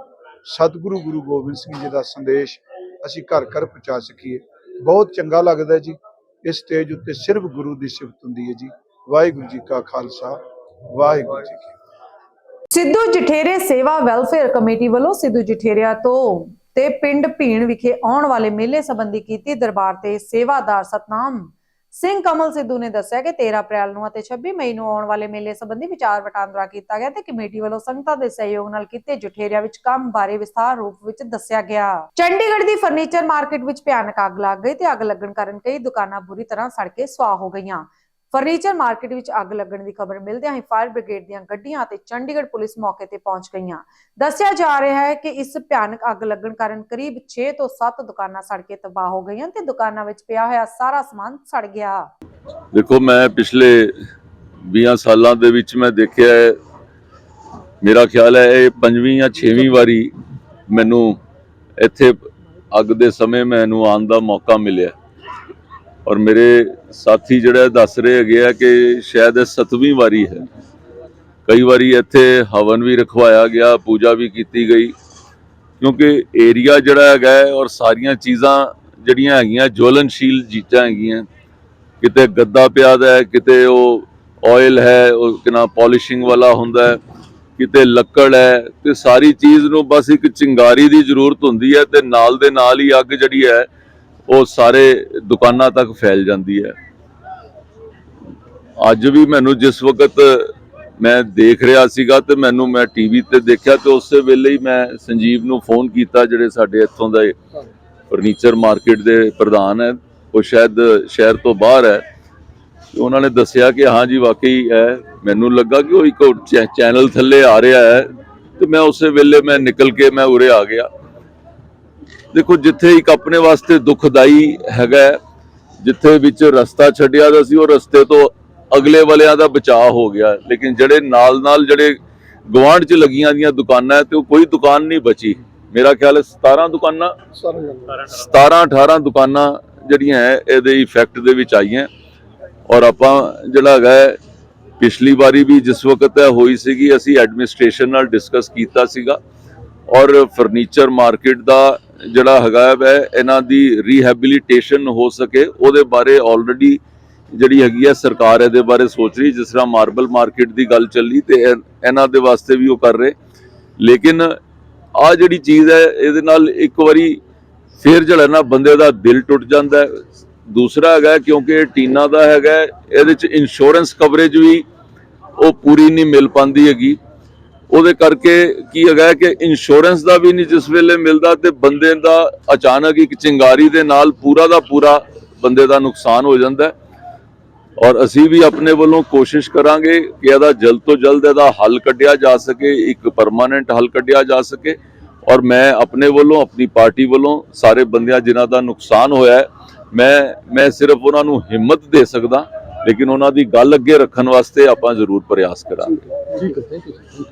ਸਤਿਗੁਰੂ ਗੁਰੂ ਗੋਬਿੰਦ ਸਿੰਘ ਜੀ ਦਾ ਸੰਦੇਸ਼ ਅਸੀਂ ਘਰ ਘਰ ਪਹੁੰਚਾ ਸਕੀਏ। ਬਹੁਤ ਚੰਗਾ ਲੱਗਦਾ ਜੀ, ਇਸ ਸਟੇਜ ਉੱਤੇ ਸਿਰਫ ਗੁਰੂ ਦੀ ਸਿਫਤ ਹੁੰਦੀ ਹੈ ਜੀ। ਵਾਹਿਗੁਰੂ ਜੀ ਕਾ ਖਾਲਸਾ, ਵਾਹਿਗੁਰੂ ਜੀ ਕੀ ਸਿੱਧੂ ਜਠੇਰੇ ਸੇਵਾ ਵੈਲਫੇਅਰ ਕਮੇਟੀ ਵੱਲੋਂ ਸਿੱਧੂ ਜਠੇਰਿਆ ਤੋਂ ਤੇ ਪਿੰਡ ਭੀਣ ਵਿਖੇ ਆਉਣ ਵਾਲੇ ਮੇਲੇ ਸੰਬੰਧੀ ਕੀਤੀ ਦਰਬਾਰ ਤੇ ਸੇਵਾਦਾਰ ਸਤਨਾਮ ਸਿੰਘ ਕਮਲ ਸਿੱਧੂ ਨੇ ਦੱਸਿਆ ਕਿ 13 ਅਪ੍ਰੈਲ ਨੂੰ ਅਤੇ 26 ਮਈ ਨੂੰ ਆਉਣ ਵਾਲੇ ਮੇਲੇ ਸੰਬੰਧੀ ਵਿਚਾਰ ਵਟਾਂਦਰਾ ਕੀਤਾ ਗਿਆ ਤੇ ਕਮੇਟੀ ਵੱਲੋਂ ਸੰਗਤਾਂ ਦੇ ਸਹਿਯੋਗ ਨਾਲ ਕੀਤੇ ਜਠੇਰਿਆਂ ਵਿੱਚ ਕੰਮ ਬਾਰੇ ਵਿਸਥਾਰ ਰੂਪ ਵਿੱਚ ਦੱਸਿਆ ਗਿਆ। ਚੰਡੀਗੜ੍ਹ ਦੀ ਫਰਨੀਚਰ ਮਾਰਕੀਟ ਵਿੱਚ ਭਿਆਨਕ ਅੱਗ ਲੱਗ ਗਈ ਤੇ ਅੱਗ ਲੱਗਣ ਕਾਰਨ ਕਈ ਦੁਕਾਨਾਂ ਬੁਰੀ ਤਰ੍ਹਾਂ ਸੜ ਕੇ ਸੁਆਹ ਹੋ ਗਈਆਂ। ਫਰਨੀਚਰ ਮਾਰਕੀਟ ਵਿੱਚ ਅੱਗ ਲੱਗਣ ਦੀ ਖਬਰ ਮਿਲਦਿਆਂ ਹੀ ਫਾਇਰ ਬ੍ਰਿਗੇਡ ਦੀਆਂ ਗੱਡੀਆਂ ਅਤੇ ਚੰਡੀਗੜ੍ਹ ਪੁਲਿਸ ਮੌਕੇ ਤੇ ਪਹੁੰਚ ਗਈਆਂ। ਦੱਸਿਆ ਜਾ ਰਿਹਾ ਹੈ ਕਿ ਇਸ ਭਿਆਨਕ ਅੱਗ ਲੱਗਣ ਕਾਰਨ ਕਰੀਬ 6 ਤੋਂ 7 ਦੁਕਾਨਾਂ ਸੜ ਕੇ ਤਬਾਹ ਹੋ ਗਈਆਂ ਤੇ ਦੁਕਾਨਾਂ ਵਿੱਚ ਪਿਆ ਹੋਇਆ ਸਾਰਾ ਸਮਾਨ ਸੜ ਗਿਆ। ਦੇਖੋ, ਮੈਂ ਪਿਛਲੇ 20 ਸਾਲਾਂ ਦੇ ਵਿੱਚ ਮੈਂ ਦੇਖਿਆ ਹੈ, ਮੇਰਾ ਖਿਆਲ ਹੈ ਇਹ ਪੰਜਵੀਂ ਜਾਂ ਛੇਵੀਂ ਵਾਰੀ ਮੈਨੂੰ ਇੱਥੇ ਅੱਗ ਦੇ ਸਮੇਂ ਮੈਨੂੰ ਆਉਣ ਦਾ ਮੌਕਾ ਮਿਲਿਆ। ਔਰ ਮੇਰੇ ਸਾਥੀ ਜਿਹੜਾ ਦੱਸ ਰਹੇ ਹੈਗੇ ਆ ਕਿ ਸ਼ਾਇਦ ਇਹ ਸੱਤਵੀਂ ਵਾਰੀ ਹੈ। ਕਈ ਵਾਰੀ ਇੱਥੇ ਹਵਨ ਵੀ ਰਖਵਾਇਆ ਗਿਆ, ਪੂਜਾ ਵੀ ਕੀਤੀ ਗਈ। ਕਿਉਂਕਿ ਏਰੀਆ ਜਿਹੜਾ ਹੈਗਾ ਔਰ ਸਾਰੀਆਂ ਚੀਜ਼ਾਂ ਜਿਹੜੀਆਂ ਹੈਗੀਆਂ ਜਵਲਨਸ਼ੀਲ ਚੀਜ਼ਾਂ ਹੈਗੀਆਂ। ਕਿਤੇ ਗੱਦਾ ਪਿਆ ਦਾ ਹੈ, ਕਿਤੇ ਉਹ ਆਇਲ ਹੈ, ਉਹ ਕਿਨਾ ਪਾਲਿਸ਼ਿੰਗ ਵਾਲਾ ਹੁੰਦਾ ਹੈ, ਕਿਤੇ ਲੱਕੜ ਹੈ, ਤੇ ਸਾਰੀ ਚੀਜ਼ ਨੂੰ ਬਸ ਇੱਕ ਚਿੰਗਾਰੀ ਦੀ ਜ਼ਰੂਰਤ ਹੁੰਦੀ ਹੈ ਤੇ ਨਾਲ ਦੇ ਨਾਲ ਹੀ ਅੱਗ ਜਿਹੜੀ ਹੈ ਉਹ ਸਾਰੇ ਦੁਕਾਨਾਂ ਤੱਕ ਫੈਲ ਜਾਂਦੀ ਹੈ। ਅੱਜ ਵੀ ਮੈਨੂੰ ਜਿਸ ਵਕਤ ਮੈਂ ਦੇਖ ਰਿਹਾ ਸੀਗਾ ਤੇ ਮੈਨੂੰ ਮੈਂ ਟੀਵੀ ਤੇ ਦੇਖਿਆ ਤੇ ਉਸੇ ਵੇਲੇ ਹੀ ਮੈਂ ਸੰਜੀਵ ਨੂੰ ਫੋਨ ਕੀਤਾ ਜਿਹੜੇ ਸਾਡੇ ਇੱਥੋਂ ਦੇ ਫਰਨੀਚਰ ਮਾਰਕੀਟ ਦੇ ਪ੍ਰਧਾਨ ਹੈ। ਉਹ ਸ਼ਾਇਦ ਸ਼ਹਿਰ ਤੋਂ ਬਾਹਰ ਹੈ। ਉਹਨਾਂ ਨੇ ਦੱਸਿਆ ਕਿ ਹਾਂ ਜੀ, ਵਾਕਈ ਹੈ, ਮੈਨੂੰ ਲੱਗਾ ਕਿ ਉਹ ਇੱਕ ਚੈ- ਚੈਨਲ ਥੱਲੇ ਆ ਰਿਹਾ ਹੈ। ਤੇ ਮੈਂ ਉਸੇ ਵੇਲੇ ਮੈਂ ਨਿਕਲ ਕੇ ਮੈਂ ਉਰੇ ਆ ਗਿਆ। ਦੇਖੋ, ਜਿੱਥੇ ਇੱਕ ਆਪਣੇ ਵਾਸਤੇ ਦੁਖਦਾਈ ਹੈਗਾ ਜਿੱਥੇ ਵਿੱਚ ਰਸਤਾ ਛੱਡਿਆ ਦਾ ਸੀ, ਉਹ ਰਸਤੇ ਤੋਂ ਅਗਲੇ ਵਾਲਿਆਂ ਦਾ ਬਚਾਅ ਹੋ ਗਿਆ। ਲੇਕਿਨ ਜਿਹੜੇ ਨਾਲ ਨਾਲ ਜਿਹੜੇ ਗਵਾਂਢ 'ਚ ਲੱਗੀਆਂ ਦੀਆਂ ਦੁਕਾਨਾਂ ਹੈ, ਤੇ ਉਹ ਕੋਈ ਦੁਕਾਨ ਨਹੀਂ ਬਚੀ। ਮੇਰਾ ਖਿਆਲ ਹੈ 17 ਦੁਕਾਨਾਂ 17 18 ਦੁਕਾਨਾਂ ਜਿਹੜੀਆਂ ਹੈ, ਇਹਦੇ ਇਫੈਕਟ ਦੇ ਵਿੱਚ ਆਈਆਂ। ਔਰ ਆਪਾਂ ਜਿਹੜਾ ਹੈਗਾ ਪਿਛਲੀ ਵਾਰੀ ਵੀ ਜਿਸ ਵਕਤ ਇਹ ਹੋਈ ਸੀਗੀ, ਅਸੀਂ ਐਡਮਿਨਿਸਟ੍ਰੇਸ਼ਨ ਨਾਲ ਡਿਸਕਸ ਕੀਤਾ ਸੀਗਾ। ਔਰ ਫਰਨੀਚਰ ਮਾਰਕੀਟ ਦਾ ਜਿਹੜਾ ਹੈਗਾ ਹੈ ਇਹਨਾਂ ਦੀ ਰੀਹੈਬਿਲਿਟੇਸ਼ਨ ਹੋ ਸਕੇ, ਉਹਦੇ ਬਾਰੇ ਆਲਰੇਡੀ ਜਿਹੜੀ ਹੈਗੀ ਹੈ ਸਰਕਾਰ ਇਹਦੇ ਬਾਰੇ ਸੋਚ ਰਹੀ, ਜਿਸ ਤਰ੍ਹਾਂ ਮਾਰਬਲ ਮਾਰਕੀਟ ਦੀ ਗੱਲ ਚੱਲੀ ਤੇ ਇਹ- ਇਹਨਾਂ ਦੇ ਵਾਸਤੇ ਵੀ ਉਹ ਕਰ ਰਹੇ। ਲੇਕਿਨ ਆ ਜਿਹੜੀ ਚੀਜ਼ ਹੈ, ਇਹਦੇ ਨਾਲ ਇੱਕ ਵਾਰੀ ਫੇਰ ਜਿਹੜਾ ਨਾ ਬੰਦੇ ਦਾ ਦਿਲ ਟੁੱਟ ਜਾਂਦਾ ਦੂਸਰਾ ਹੈਗਾ, ਕਿਉਂਕਿ ਟੀਨਾ ਦਾ ਹੈਗਾ, ਇਹਦੇ ਚ ਇੰਸ਼ੋਰੈਂਸ ਕਵਰੇਜ ਵੀ ਉਹ ਪੂਰੀ ਨਹੀਂ ਮਿਲ ਪਾਉਂਦੀ ਹੈਗੀ। ਉਹਦੇ ਕਰਕੇ ਕੀ ਹੈਗਾ ਕਿ ਇੰਸ਼ੋਰੈਂਸ ਦਾ ਵੀ ਨਹੀਂ ਜਿਸ ਵੇਲੇ ਮਿਲਦਾ ਤੇ ਬੰਦੇ ਦਾ ਅਚਾਨਕ ਇੱਕ ਚਿੰਗਾਰੀ ਦੇ ਨਾਲ ਪੂਰਾ ਦਾ ਪੂਰਾ ਬੰਦੇ ਦਾ ਨੁਕਸਾਨ ਹੋ ਜਾਂਦਾ ਔਰ ਅਸੀਂ ਵੀ ਆਪਣੇ ਵੱਲੋਂ ਕੋਸ਼ਿਸ਼ ਕਰਾਂਗੇ ਕਿ ਇਹਦਾ ਜਲਦ ਤੋਂ ਜਲਦ ਇਹਦਾ ਹੱਲ ਕੱਢਿਆ ਜਾ ਸਕੇ, ਇੱਕ ਪਰਮਾਨੈਂਟ ਹੱਲ ਕੱਢਿਆ ਜਾ ਸਕੇ। ਔਰ ਮੈਂ ਆਪਣੇ ਵੱਲੋਂ, ਆਪਣੀ ਪਾਰਟੀ ਵੱਲੋਂ ਸਾਰੇ ਬੰਦਿਆਂ ਜਿਨ੍ਹਾਂ ਦਾ ਨੁਕਸਾਨ ਹੋਇਆ ਮੈਂ ਮੈਂ ਸਿਰਫ ਉਹਨਾਂ ਨੂੰ ਹਿੰਮਤ ਦੇ ਸਕਦਾ, ਲੇਕਿਨ ਉਹਨਾਂ ਦੀ ਗੱਲ ਅੱਗੇ ਰੱਖਣ ਵਾਸਤੇ ਆਪਾਂ ਜ਼ਰੂਰ ਪ੍ਰਯਾਸ ਕਰਾਂਗੇ।